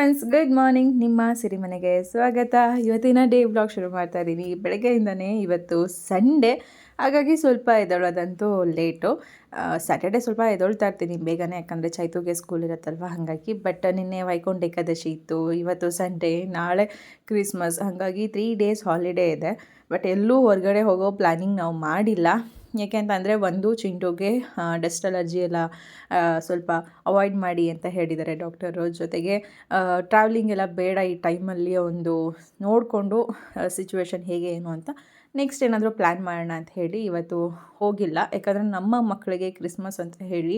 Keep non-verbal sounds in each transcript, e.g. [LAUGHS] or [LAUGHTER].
Friends good morning ನಿಮ್ಮ ಸಿರಿಮನೆಗೆ ಸ್ವಾಗತ. ಇವತ್ತಿನ ಡೇ ಬ್ಲಾಗ್ ಶುರು ಮಾಡ್ತಾ ಇದ್ದೀನಿ ಬೆಳಗ್ಗೆಯಿಂದನೇ ಇವತ್ತು ಸಂಡೇ ಹಾಗಾಗಿ ಸ್ವಲ್ಪ ಎದ್ದೇಳೋದಂತೂ ಲೇಟು ಸ್ಯಾಟರ್ಡೆ ಸ್ವಲ್ಪ ಎದೊಳ್ತಾ ಇರ್ತೀನಿ. ಬೇಗನೆ ಯಾಕಂದರೆ ಚೈತುಗೆ ಸ್ಕೂಲ್ ಇರುತ್ತಲ್ವ? ಹಾಗಾಗಿ. ಬಟ್ ನಿನ್ನೆ ವೈಕುಂಠ ಏಕಾದಶಿ ಇತ್ತು. ಇವತ್ತು ಸಂಡೇ ನಾಳೆ ಕ್ರಿಸ್ಮಸ್ ಹಾಗಾಗಿ ತ್ರೀ ಡೇಸ್ ಹಾಲಿಡೇ ಇದೆ. ಬಟ್ ಎಲ್ಲೂ ಹೊರಗಡೆ ಹೋಗೋ ಪ್ಲ್ಯಾನಿಂಗ್ ನಾವು ಮಾಡಿಲ್ಲ. ಯಾಕೆ ಅಂತಂದರೆ ಒಂದು ಚಿಂಟುಗೆ ಡಸ್ಟ್ ಅಲರ್ಜಿ ಎಲ್ಲ ಸ್ವಲ್ಪ ಅವಾಯ್ಡ್ ಮಾಡಿ ಅಂತ ಹೇಳಿದ್ದಾರೆ ಡಾಕ್ಟರು ಜೊತೆಗೆ. ಟ್ರಾವೆಲಿಂಗ್ ಎಲ್ಲ ಬೇಡ ಈ ಟೈಮಲ್ಲಿ ಒಂದು ನೋಡಿಕೊಂಡು ಸಿಚುವೇಶನ್ ಹೇಗೆ ಏನು ಅಂತ ನೆಕ್ಸ್ಟ್ ಏನಾದರೂ ಪ್ಲ್ಯಾನ್ ಮಾಡೋಣ ಅಂತ ಹೇಳಿ ಇವತ್ತು ಹೋಗಿಲ್ಲ. ಯಾಕಂದರೆ ನಮ್ಮ ಮಕ್ಕಳಿಗೆ ಕ್ರಿಸ್ಮಸ್ ಅಂತ ಹೇಳಿ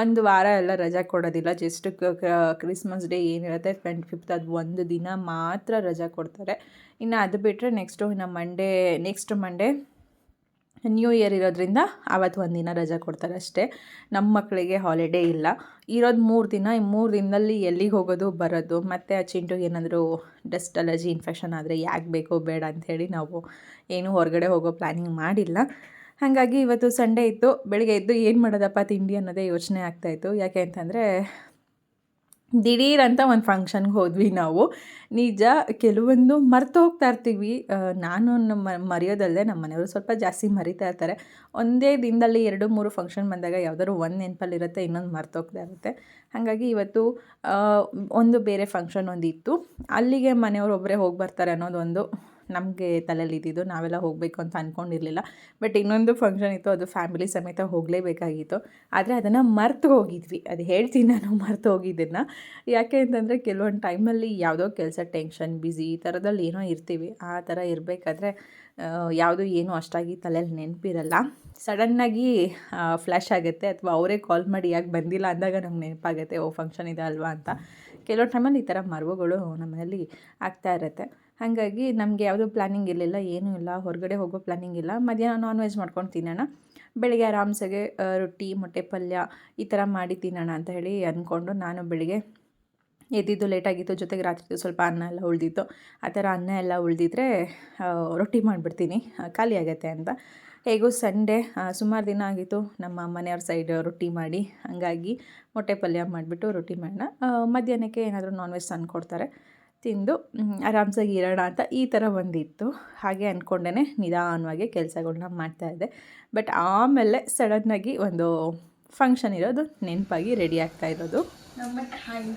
ಒಂದು ವಾರ ಎಲ್ಲ ರಜೆ ಕೊಡೋದಿಲ್ಲ. ಜಸ್ಟ್ ಕ್ರಿಸ್ಮಸ್ ಡೇ ಏನಿರುತ್ತೆ ಟ್ವೆಂಟಿ ಫಿಫ್ತ್ ಅದು ಒಂದು ದಿನ ಮಾತ್ರ ರಜೆ ಕೊಡ್ತಾರೆ. ಇನ್ನು ಅದು ಬಿಟ್ಟರೆ ನೆಕ್ಸ್ಟು ಇನ್ನು Monday next Monday new year ಇರೋದ್ರಿಂದ ಆವತ್ತು ಒಂದು ದಿನ ರಜೆ ಕೊಡ್ತಾರೆ ಅಷ್ಟೇ ನಮ್ಮ ಮಕ್ಕಳಿಗೆ ಹಾಲಿಡೇ ಇಲ್ಲ. ಇರೋದು ಮೂರು ದಿನ, ಈ ಮೂರು ದಿನದಲ್ಲಿ ಎಲ್ಲಿಗೆ ಹೋಗೋದು, ಬರೋದು, ಮತ್ತು ಆ ಚಿಂಟು ಏನಾದರೂ ಡಸ್ಟ್ ಅಲರ್ಜಿ ಇನ್ಫೆಕ್ಷನ್ ಆದರೆ ಯಾಕೆ ಬೇಕೋ ಬೇಡ ಅಂಥೇಳಿ ನಾವು ಏನೂ ಹೊರಗಡೆ ಹೋಗೋ ಪ್ಲ್ಯಾನಿಂಗ್ ಮಾಡಿಲ್ಲ. ಹಾಗಾಗಿ ಇವತ್ತು ಸಂಡೇ ಇತ್ತು. ಬೆಳಿಗ್ಗೆ ಎದ್ದು ಏನು ಮಾಡೋದಪ್ಪ ತಿಂಡಿ ಅನ್ನೋದೇ ಯೋಚನೆ ಆಗ್ತಾಯಿತ್ತು ಯಾಕೆ ಅಂತಂದರೆ ದಿಢೀರ್ ಅಂತ ಒಂದು ಫಂಕ್ಷನ್ಗೆ ಹೋದ್ವಿ ನಾವು. ನಿಜ, ಕೆಲವೊಂದು ಮರೆತು ಹೋಗ್ತಾ ಇರ್ತೀವಿ. ನಾನು ನಮ್ಮ ಮರೆಯೋದಲ್ಲದೆ ನಮ್ಮ ಮನೆಯವರು ಸ್ವಲ್ಪ ಜಾಸ್ತಿ ಮರಿತಾ ಇರ್ತಾರೆ. ಒಂದೇ ದಿನದಲ್ಲಿ ಎರಡು, ಮೂರು ಫಂಕ್ಷನ್ ಬಂದಾಗ ಯಾವ್ದಾದ್ರು ಒಂದು ನೆನಪಲ್ಲಿರುತ್ತೆ, ಇನ್ನೊಂದು ಮರ್ತೋಗ್ತಾ ಇರುತ್ತೆ. ಹಾಗಾಗಿ ಇವತ್ತು ಒಂದು ಬೇರೆ ಫಂಕ್ಷನ್ ಒಂದಿತ್ತು. ಅಲ್ಲಿಗೆ ಮನೆಯವರು ಒಬ್ಬರೇ ಹೋಗಿ ಬರ್ತಾರೆ ಅನ್ನೋದೊಂದು ನಮಗೆ ತಲೆಯಲ್ಲಿ ಇದ್ದಿದ್ದು, ನಾವೆಲ್ಲ ಹೋಗಬೇಕು ಅಂತ ಅಂದ್ಕೊಂಡಿರಲಿಲ್ಲ ಬಟ್ ಇನ್ನೊಂದು ಫಂಕ್ಷನ್ ಇತ್ತು, ಅದು ಫ್ಯಾಮಿಲಿ ಸಮೇತ ಹೋಗಲೇಬೇಕಾಗಿತ್ತು. ಆದರೆ ಅದನ್ನು ಮರ್ತು ಹೋಗಿದ್ವಿ. ಅದು ಹೇಳ್ತೀನಿ ನಾನು, ಮರ್ತು ಹೋಗಿದ್ದನ್ನು. ಯಾಕೆ ಅಂತಂದರೆ, ಕೆಲವೊಂದು ಟೈಮಲ್ಲಿ ಯಾವುದೋ ಕೆಲಸ ಟೆನ್ಷನ್ ಬ್ಯುಸಿ ಈ ಥರದಲ್ಲಿ ಏನೋ ಇರ್ತೀವಿ. ಆ ಥರ ಇರಬೇಕಾದ್ರೆ ಯಾವುದು ಏನೂ ಅಷ್ಟಾಗಿ ತಲೆಯಲ್ಲಿ ನೆನಪಿರಲ್ಲ. ಸಡನ್ನಾಗಿ ಫ್ಲ್ಯಾಶ್ ಆಗುತ್ತೆ ಅಥವಾ ಅವರೇ ಕಾಲ್ ಮಾಡಿ, ಯಾಕೆ ಬಂದಿಲ್ಲ ಅಂದಾಗ ನಮ್ಗೆ ನೆನಪಾಗುತ್ತೆ, ಓ ಫಂಕ್ಷನ್ ಇದೆ ಅಲ್ವಾ ಅಂತ. ಕೆಲವು ಟೈಮಲ್ಲಿ ಈ ಥರ ಮರ್ವುಗಳು ನಮ್ಮನಲ್ಲಿ ಮನೇಲಿ ಆಗ್ತಾ ಇರುತ್ತೆ. ಹಾಗಾಗಿ ನಮಗೆ ಯಾವುದೂ ಪ್ಲ್ಯಾನಿಂಗ್ ಇರಲಿಲ್ಲ, ಏನೂ ಇಲ್ಲ, ಹೊರಗಡೆ ಹೋಗೋ ಪ್ಲ್ಯಾನಿಂಗ್ ಇಲ್ಲ. ಮಧ್ಯಾಹ್ನ ನಾನ್ ವೆಜ್ ಮಾಡ್ಕೊಂಡು ತಿನ್ನೋಣ. ಬೆಳಿಗ್ಗೆ ಆರಾಮ್ಸಾಗೆ ರೊಟ್ಟಿ, ಮೊಟ್ಟೆ ಪಲ್ಯ ಈ ಥರ ಮಾಡಿ ತಿನ್ನೋಣ ಅಂತ ಹೇಳಿ ಅಂದ್ಕೊಂಡು ನಾನು ಬೆಳಿಗ್ಗೆ ಎದ್ದಿದ್ದು ಲೇಟಾಗಿತ್ತು ಜೊತೆಗೆ ರಾತ್ರಿದು ಸ್ವಲ್ಪ ಅನ್ನ ಎಲ್ಲ ಉಳಿದಿತ್ತು. ಆ ಥರ ಅನ್ನ ಎಲ್ಲ ಉಳಿದಿದ್ರೆ ರೊಟ್ಟಿ ಮಾಡಿಬಿಡ್ತೀನಿ. ಖಾಲಿ ಆಗುತ್ತೆ ಅಂತ. ಹೇಗೂ ಸಂಡೇ ಸುಮಾರು ದಿನ ಆಗಿತ್ತು ನಮ್ಮ ಮನೆಯವ್ರ ಸೈಡ್ ರೊಟ್ಟಿ ಮಾಡಿ. ಹಂಗಾಗಿ ಮೊಟ್ಟೆ ಪಲ್ಯ ಮಾಡಿಬಿಟ್ಟು ರೊಟ್ಟಿ ಮಾಡೋಣ. ಮಧ್ಯಾಹ್ನಕ್ಕೆ ಏನಾದರೂ ನಾನ್ ವೆಜ್ ತಂದು ಕೊಡ್ತಾರೆ ತಿಂದು ಆರಾಮ್ಸಾಗಿ ಇರೋಣ ಅಂತ ಈ ಥರ ಒಂದಿತ್ತು ಹಾಗೆ ಅಂದ್ಕೊಂಡೇ ನಿಧಾನವಾಗಿ ಕೆಲಸಗಳ್ನ ಮಾಡ್ತಾಯಿದ್ದೆ ಬಟ್ ಆಮೇಲೆ ಸಡನ್ನಾಗಿ ಒಂದು ಫಂಕ್ಷನ್ ಇರೋದು ನೆನಪಾಗಿ ರೆಡಿ ಆಗ್ತಾ ಇರೋದು. ನಮ್ಮ ಟೈಮ್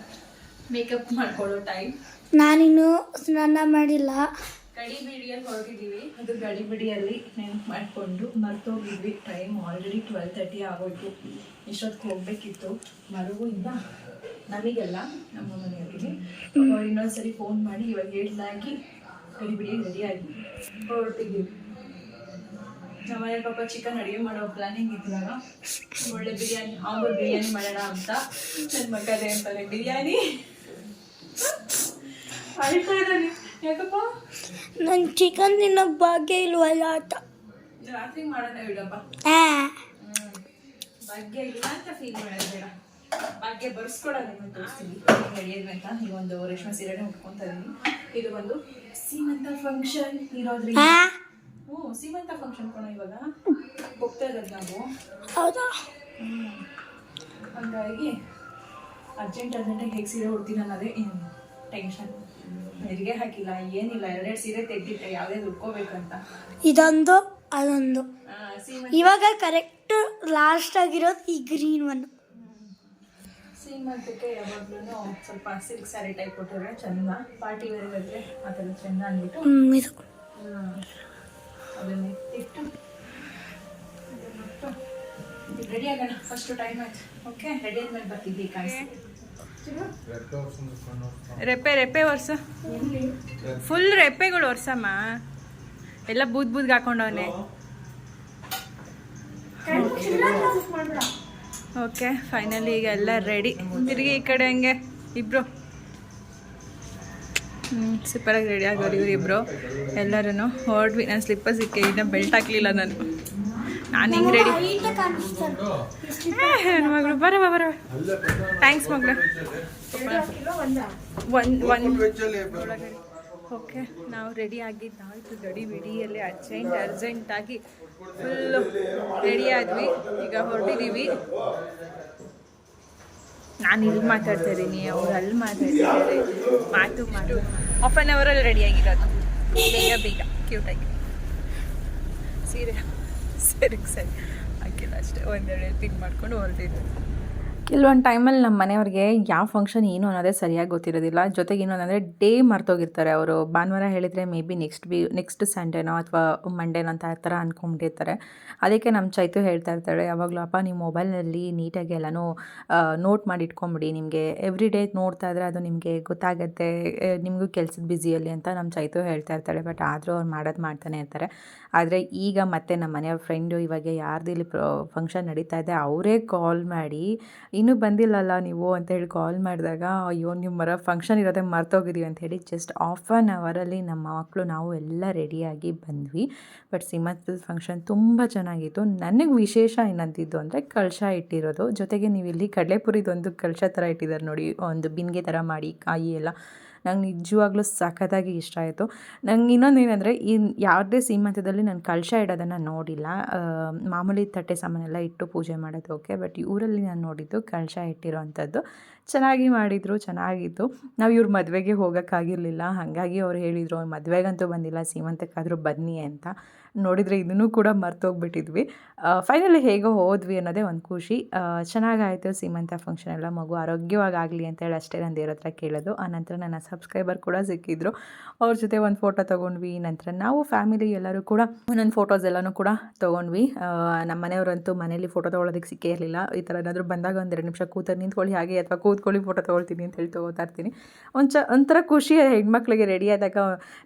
ಮೇಕಪ್ ಮಾಡ್ಕೊಳ್ಳೋ ಟೈಮ್ ನಾನಿನ್ನು ಸ್ನಾನ ಮಾಡಿಲ್ಲ. ಗಡಿಬಿಡಿಯಲ್ಲಿ ಹೊರಟಿದ್ದೀವಿ ಅದು ಗಡಿಬಿಡಿಯಲ್ಲಿ ನೆನಪು ಮಾಡಿಕೊಂಡು ಮರ್ತೋಗಿದ್ವಿ. ಟೈಮ್ ಆಲ್ರೆಡಿ ಟ್ವೆಲ್ ತರ್ಟಿ ಆಗೋಯ್ತು. ಇಷ್ಟೊತ್ತಿಗೆ ಹೋಗಬೇಕಿತ್ತು. ಮರುವು ಇಲ್ಲ ನಮಗೆಲ್ಲ ನಮ್ಮ ಅವ್ರು ಇನ್ನೊಂದ್ಸರಿ ಫೋನ್ ಮಾಡಿ ಇವಾಗ ಹೇಳ್ದಾಗಿ ರೆಡಿ ರೆಡಿಯಾಗಿ ಹೊರಟಿದ್ದೀವಿ ನಮ್ಮ ಮನೆ ಪಾಪ ಚಿಕನ್ ಅಡುಗೆ ಮಾಡೋ ಪ್ಲಾನಿಂಗ್ ಇದ್ದಾಗ ಒಳ್ಳೆ ಬಿರಿಯಾನಿ ಆಂಬೂರ್ ಬಿರಿಯಾನಿ ಮಾಡೋಣ ಅಂತ. ನನ್ನ ಮಕ್ಕಳೇ ಅಂತಾರೆ ಬಿರಿಯಾನಿ? ಅಳ್ತಾ ಇದ್ದಾನೆ. ಯಾಕಪ್ಪ? ನನ್ ಚಿಕನ್ ತಿನ್ನಕ್ ಭಾಗ್ಯ ಇಲ್ವಲ್ಲ ಅಂತ. ರಾತ್ರಿ ಮಾಡೋಣ ಬಿಡಪ್ಪ ಭಾಗ್ಯ ಇಲ್ಲ ಅಂತ ಫೀಲ್ ಮಾಡೋದು ಬೇಡ. ಭಾಗ್ಯ ಬರ್ಸ್ಕೊಡೋದು ನಿಮಗೆ ತೋರಿಸ್ತೀನಿ. ಹೇಳಿದ್ವಿ ಅಂತ ಈಗ ಒಂದು ರೇಷ್ಮೆ ಸೀರೆನೇ ಉಟ್ಕೊತಾ ಇದ್ದೀನಿ ಇದು ಒಂದು ಸೀಮಂತ ಫಂಕ್ಷನ್ ಇರೋದ್ರಿಂದ ಹ್ಞೂ ಸೀಮಂತ ಫಂಕ್ಷನ್ ಕೊಣ ಇವಾಗ. ಹೋಗ್ತಾ ಇರೋದು ನಾವು. ಹೌದಾ? ಹಂಗಾಗಿ ಅರ್ಜೆಂಟ್ ಅರ್ಜೆಂಟಾಗಿ ಹೇಗೆ ಸೀರೆ ಉಡ್ತೀನಿ ಅನ್ನೋದೇ ಟೆನ್ಷನ್ ಹೆರಿಗೆ ಹಾಕಿಲ್ಲ ಏನಿಲ್ಲ ಎರಡೆರಡು ಸೀರೆ ತೆಗ್ದಿಟ್ಟೆ ಯಾವುದೇ ಉಟ್ಕೋಬೇಕಂತ. ಇದೊಂದು ಅದೊಂದು. ಇವಾಗ ಕರೆಕ್ಟ್ ಲಾಸ್ಟ್ ಆಗಿರೋದು ಈ ಗ್ರೀನ್ ಒನ್ ಸೀಮಂತಕ್ಕೆ ಯಾವಾಗ್ಲೂ ಸ್ವಲ್ಪ ಸಿಲ್ಕ್ ಸ್ಯಾರಿ ಟೈಪ್ ಕೊಟ್ಟಿದ್ರೆ ಚಂದ. ಪಾರ್ಟಿ ವೇರ್ ಇದ್ರೆ ಆ ಥರ ಚಂದ ಅಂದ್ಬಿಟ್ಟು. ಇದು. ಅದನ್ನ ಇಟ್ಟು. ರೆಡಿ ಆಗೋಣ? ಫಸ್ಟ್ ಟೈಮ್ ಆಯ್ತು. ಓಕೆ ರೆಡಿ ಆದ್ಮೇಲೆ ಬರ್ತಿದ್ವಿ ಕಾಯಿಸಿ ರೆಪ್ಪೆ ರೆಪ್ಪೆ ವರ್ಷ ಫುಲ್ ರೆಪ್ಪೆಗಳು ವರ್ಷಮ್ಮ ಎಲ್ಲ ಬೂದ್ ಬೂದ್ಗೆ ಹಾಕೊಂಡವನೆ. ಓಕೆ ಫೈನಲಿ ಈಗ ಎಲ್ಲ ರೆಡಿ ತಿರುಗಿ ಈ ಕಡೆ ಹಂಗೆ, ಇಬ್ರು. ಹ್ಞೂ ಸೂಪರಾಗಿ ರೆಡಿ ಆಗೋರು ಇಬ್ರು. ಎಲ್ಲರೂ ಹೊರಡ್ವಿ. ನಾನು ಸ್ಲಿಪ್ಪರ್ಸ್ ಇಕ್ಕೆ ಇನ್ನೂ ಬೆಲ್ಟ್ ಹಾಕ್ಲಿಲ್ಲ ನಾನು. ನಾನು ಹಿಂಗೆ ರೆಡಿ ಮಗಳು ಬರ ಬರ ಥ್ಯಾಂಕ್ಸ್ ಮಗಳು. ಒಂದು ಒಂದು ಓಕೆ ನಾವು ರೆಡಿ ಆಗಿದ್ದಾಯ್ತು. ಗಡಿ ಬಿಡಿಯಲ್ಲಿ ಅರ್ಜೆಂಟ್ ಅರ್ಜೆಂಟಾಗಿ ಫುಲ್ಲು ರೆಡಿ ಆದ್ವಿ. ಈಗ ಹೊರಟಿದ್ದೀವಿ ನಾನು ಇಲ್ಲಿ ಮಾತಾಡ್ತಾ ಇದ್ದೀನಿ. ಅವ್ರು ಅಲ್ಲಿ ಮಾತಾಡ್ತಿದ್ದಾರೆ. ಮಾತು ಮಾತು. ಹಾಫ್ ಆನ್ ಅವರಲ್ಲಿ ರೆಡಿಯಾಗಿರೋದು ಬೇಗ ಬೇಗ. ಕ್ಯೂಟಾಗಿ ಸೀರೆ. ಸರಿ ಸರಿ. ಹಾಕಿಲ್ಲ ಅಷ್ಟೇ. ಒಂದೆರಡು ಪಿನ್ ಮಾಡ್ಕೊಂಡು ಹೊರಟಿದ್ದು ಕೆಲವೊಂದು ಟೈಮಲ್ಲಿ ನಮ್ಮ ಮನೆಯವ್ರಿಗೆ ಯಾವ ಫಂಕ್ಷನ್ ಏನು ಅನ್ನೋದೇ ಸರಿಯಾಗಿ ಗೊತ್ತಿರೋದಿಲ್ಲ. ಜೊತೆಗೆ ಏನು ಅಂದರೆ ಡೇ ಮರ್ತೋಗಿರ್ತಾರೆ ಅವರು. ಭಾನುವಾರ ಹೇಳಿದರೆ maybe next be next ಸಂಡೇನೋ ಅಥವಾ ಮಂಡೇನೋ ಅಂತ ಆ ಥರ ಅಂದ್ಕೊಂಡಿರ್ತಾರೆ ಅದಕ್ಕೆ ನಮ್ಮ ಚೈತು ಹೇಳ್ತಾ ಇರ್ತಾಳೆ, ಯಾವಾಗಲೂ ಅಪ್ಪ ನೀವು ಮೊಬೈಲ್ನಲ್ಲಿ ನೀಟಾಗಿ ಎಲ್ಲನೂ ನೋಟ್ ಮಾಡಿ ಇಟ್ಕೊಂಬಿಡಿ. ನಿಮಗೆ ಎವ್ರಿ ಡೇ ನೋಡ್ತಾ ಇದ್ರೆ ಅದು ನಿಮಗೆ ಗೊತ್ತಾಗತ್ತೆ. ನಿಮಗೂ ಕೆಲ್ಸದ ಬ್ಯುಸಿಯಲ್ಲಿ ಅಂತ ನಮ್ಮ ಚೈತು ಹೇಳ್ತಾ ಇರ್ತಾಳೆ. ಬಟ್ ಆದರೂ ಅವ್ರು ಮಾಡೋದು ಮಾಡ್ತಾನೆ ಇರ್ತಾರೆ. ಆದರೆ ಈಗ ಮತ್ತೆ ನಮ್ಮ ಮನೆಯವ್ರ ಫ್ರೆಂಡು ಇವಾಗ ಯಾರ್ದು ಇಲ್ಲಿ ಫಂಕ್ಷನ್ ನಡೀತಾ ಇದೆ, ಅವರೇ ಕಾಲ್ ಮಾಡಿ ಇನ್ನೂ ಬಂದಿಲ್ಲಲ್ಲ ನೀವು ಅಂತ ಹೇಳಿ ಕಾಲ್ ಮಾಡಿದಾಗ, ಅಯ್ಯೋ ನಿಮ್ಮ ಮರ ಫಂಕ್ಷನ್ ಇರೋದೇ ಮರ್ತೋಗಿದ್ದೀವಿ ಅಂತ ಹೇಳಿ ಜಸ್ಟ್ ಆಫ್ ಆನ್ ಅವರಲ್ಲಿ ನಮ್ಮ ಮಕ್ಕಳು ನಾವು ಎಲ್ಲ ರೆಡಿಯಾಗಿ ಬಂದ್ವಿ. ಬಟ್ ಸಿಮತ್ ಫಂಕ್ಷನ್ ತುಂಬ ಚೆನ್ನಾಗಿತ್ತು. ನನಗೆ ವಿಶೇಷ ಏನಂತಿದ್ದು ಅಂದರೆ ಕಳಶ ಇಟ್ಟಿರೋದು. ಜೊತೆಗೆ ನೀವು ಇಲ್ಲಿ ಕಡಲೆಪುರಿದೊಂದು ಕಳಶ ಥರ ಇಟ್ಟಿದ್ದಾರೆ ನೋಡಿ, ಒಂದು ಬಿನ್ಗೆ ಥರ ಮಾಡಿ, ಕಾಯಿ ಎಲ್ಲ. ನಂಗೆ ನಿಜವಾಗ್ಲೂ ಸಖತ್ತಾಗಿ ಇಷ್ಟ ಆಯಿತು. ನಂಗೆ ಇನ್ನೊಂದು ಏನಂದರೆ, ಈ ಯಾವುದೇ ಸೀಮಂತದಲ್ಲಿ ನಾನು ಕಳಶ ಇಡೋದನ್ನು ನೋಡಿಲ್ಲ. ಮಾಮೂಲಿ ತಟ್ಟೆ ಸಾಮಾನೆಲ್ಲ ಇಟ್ಟು ಪೂಜೆ ಮಾಡೋದು ಓಕೆ, ಬಟ್ ಇವರಲ್ಲಿ ನಾನು ನೋಡಿದ್ದು ಕಳಶ ಇಟ್ಟಿರೋ ಅಂಥದ್ದು ಚೆನ್ನಾಗಿ ಮಾಡಿದರು, ಚೆನ್ನಾಗಿತ್ತು. ನಾವು ಇವ್ರ ಮದುವೆಗೆ ಹೋಗೋಕ್ಕಾಗಿರಲಿಲ್ಲ. ಹಾಗಾಗಿ ಅವ್ರು ಹೇಳಿದರು, ಮದುವೆಗಂತೂ ಬಂದಿಲ್ಲ, ಸೀಮಂತಕ್ಕಾದರೂ ಬನ್ನಿ ಅಂತ. ನೋಡಿದರೆ ಇದನ್ನು ಕೂಡ ಮರ್ತೋಗ್ಬಿಟ್ಟಿದ್ವಿ. ಫೈನಲಿ ಹೇಗೋ ಹೋದ್ವಿ ಅನ್ನೋದೇ ಒಂದು ಖುಷಿ. ಆ, ಚೆನ್ನಾಗಾಯಿತು ಸೀಮಂತ ಫಂಕ್ಷನ್ ಎಲ್ಲ ಮಗು ಆರೋಗ್ಯವಾಗಲಿ ಅಂತೇಳಿ ಅಷ್ಟೇ ನಾನು ದೇವ್ರ ಹತ್ರ ಕೇಳೋದು. ನಂತರ ನನ್ನ ಸಬ್ಸ್ಕ್ರೈಬರ್ ಕೂಡ ಸಿಕ್ಕಿದ್ರು. ಅವ್ರ ಜೊತೆ ಒಂದು ಫೋಟೋ ತೊಗೊಂಡ್ವಿ ನಂತರ ನಾವು ಫ್ಯಾಮಿಲಿ ಎಲ್ಲರೂ ಕೂಡ ಒಂದೊಂದು ಫೋಟೋಸ್ ಎಲ್ಲನೂ ಕೂಡ ತೊಗೊಂಡ್ವಿ. ನಮ್ಮ ಮನೆಯವರಂತೂ ಮನೇಲಿ ಫೋಟೋ ತೊಗೊಳೋದಕ್ಕೆ ಸಿಕ್ಕೇ ಇರಲಿಲ್ಲ. ಈ ಥರ ಏನಾದರೂ ಬಂದಾಗ ಒಂದೆರಡು ನಿಮಿಷ ಕೂತರು ನಿಂತ್ಕೊಳ್ಳಿ ಹಾಗೆ ಅಥವಾ ಕೂತ್ಕೊಳ್ಳಿ ಫೋಟೋ ತೊಗೊಳ್ತೀನಿ ಅಂತ ಹೇಳಿ ತೊಗೋತಾ ಇರ್ತೀನಿ. ಒಂದು ಚ ಒಂಥರ ಖುಷಿ ಹೆಣ್ಮಕ್ಳಿಗೆ ರೆಡಿ ಆದಾಗ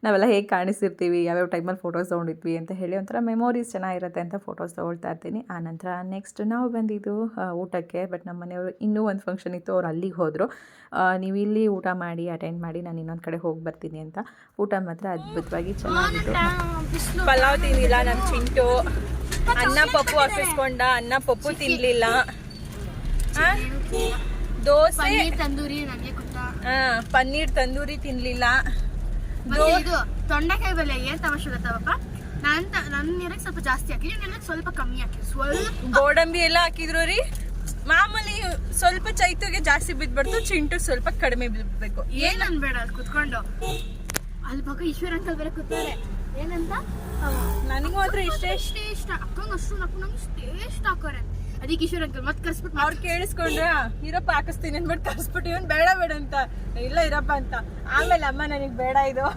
ನಾವೆಲ್ಲ ಹೇಗೆ ಕಾಣಿಸಿರ್ತೀವಿ ಯಾವ್ಯಾವ ಟೈಮಲ್ಲಿ ಫೋಟೋಸ್ ತೊಗೊಂಡಿದ್ವಿ ಅಂತ ಹೇಳಿ ಒಂಥರ ಮೆಮೊರೀಸ್ ಚೆನ್ನಾಗಿರುತ್ತೆ ಅಂತ ಫೋಟೋಸ್ ತೊಗೊಳ್ತಾ ಇರ್ತೀನಿ. ಆನಂತರ ನೆಕ್ಸ್ಟ್ ನಾವು ಬಂದಿದ್ದು ಊಟಕ್ಕೆ ಬಟ್ ನಮ್ಮ ಮನೆಯವರು ಇನ್ನೂ ಒಂದು ಫಂಕ್ಷನ್ ಇತ್ತು ಅವ್ರು ಅಲ್ಲಿಗೆ ಹೋದರು. ನೀವು ಇಲ್ಲಿ ಊಟ ಮಾಡಿ ಅಟೆಂಡ್ ಮಾಡಿ ನಾನು ಇನ್ನೊಂದು ಕಡೆ ಹೋಗಿ ಬರ್ತೀನಿ ಅಂತ. ಊಟ ಮಾತ್ರ ಅದ್ಭುತವಾಗಿ ಚೆನ್ನಾಗಿತ್ತು. ಪಲಾವ್ ತಿನ್ನಿಲ್ಲ ನಮ್ಮ ಚಿಂಟು. ಅನ್ನ ಪಪ್ಪು ಹಾಕಿಸ್ಕೊಂಡ ಅನ್ನ ಪಪ್ಪು ತಿನ್ನಲಿಲ್ಲ ದೋಸೆ. ಪನ್ನೀರ್ ತಂದೂರಿ ಹಾಂ ಆ, ಪನ್ನೀರ್ ತಂದೂರಿ ತಿನ್ನಲಿಲ್ಲ ತೊಂಡೆಕಾಯಿ ಬೆಲೆ ಏನ್ ತಮಾಷೆ ಗೊತ್ತಾವಪ್ಪ ನಾನ್ ನನ್ನ ನೀರಿಗೆ ಸ್ವಲ್ಪ ಜಾಸ್ತಿ ಹಾಕಿ ನೀರಕ್ಕೆ ಸ್ವಲ್ಪ ಕಮ್ಮಿ ಹಾಕಿ ಸ್ವಲ್ಪ ಗೋಡಂಬಿ ಎಲ್ಲ ಹಾಕಿದ್ರು ರೀ. ಮಾಮೂಲಿ ಸ್ವಲ್ಪ ಚೈತುಗೆ ಜಾಸ್ತಿ ಬಿದ್ಬಾರ್ದು ಚಿಂಟು ಸ್ವಲ್ಪ ಕಡಿಮೆ ಬಿದ್ಬೇಕು ಏನ್ ಅನ್ಬೇಡ ಅಲ್ಲಿ ಕುತ್ಕೊಂಡು. ಅಲ್ಲಿ ಪಕ್ಕ ಈಶ್ವರ ಅಂತ ಬೇರೆ ಕೂತಾರೆ ಏನಂತ? ನನಗೂ ಮಾತ್ರ ಇಷ್ಟೇ. ಇಷ್ಟೇ ಇಷ್ಟ. ಅಕ್ಕಂಗ್ ಅಷ್ಟು ನಂಗೆ ಇಷ್ಟೇ ಇಷ್ಟ ಹಾಕೋರೆ. ಅದಕ್ಕೆ ಈಶ್ವರ್ ಅಂಕಲ್ ಮತ್ತೆ ಕರ್ಸ್ಬಿಟ್ಟು ಅವ್ರು ಕೇಳಿಸ್ಕೊಂಡ್ರ ಇರಪ್ಪ ಹಾಕಿಸ್ತೀನಿ. ಅಂದ್ಬಿಟ್ಟು ಕರ್ಸ್ಬಿಟ್ಟು ಇವನ್ ಬೇಡ ಬೇಡ ಅಂತ. ಇಲ್ಲ ಇರಪ್ಪ ಅಂತ. ಆಮೇಲೆ ಅಮ್ಮ ನನಗೆ ಬೇಡ ಇದು.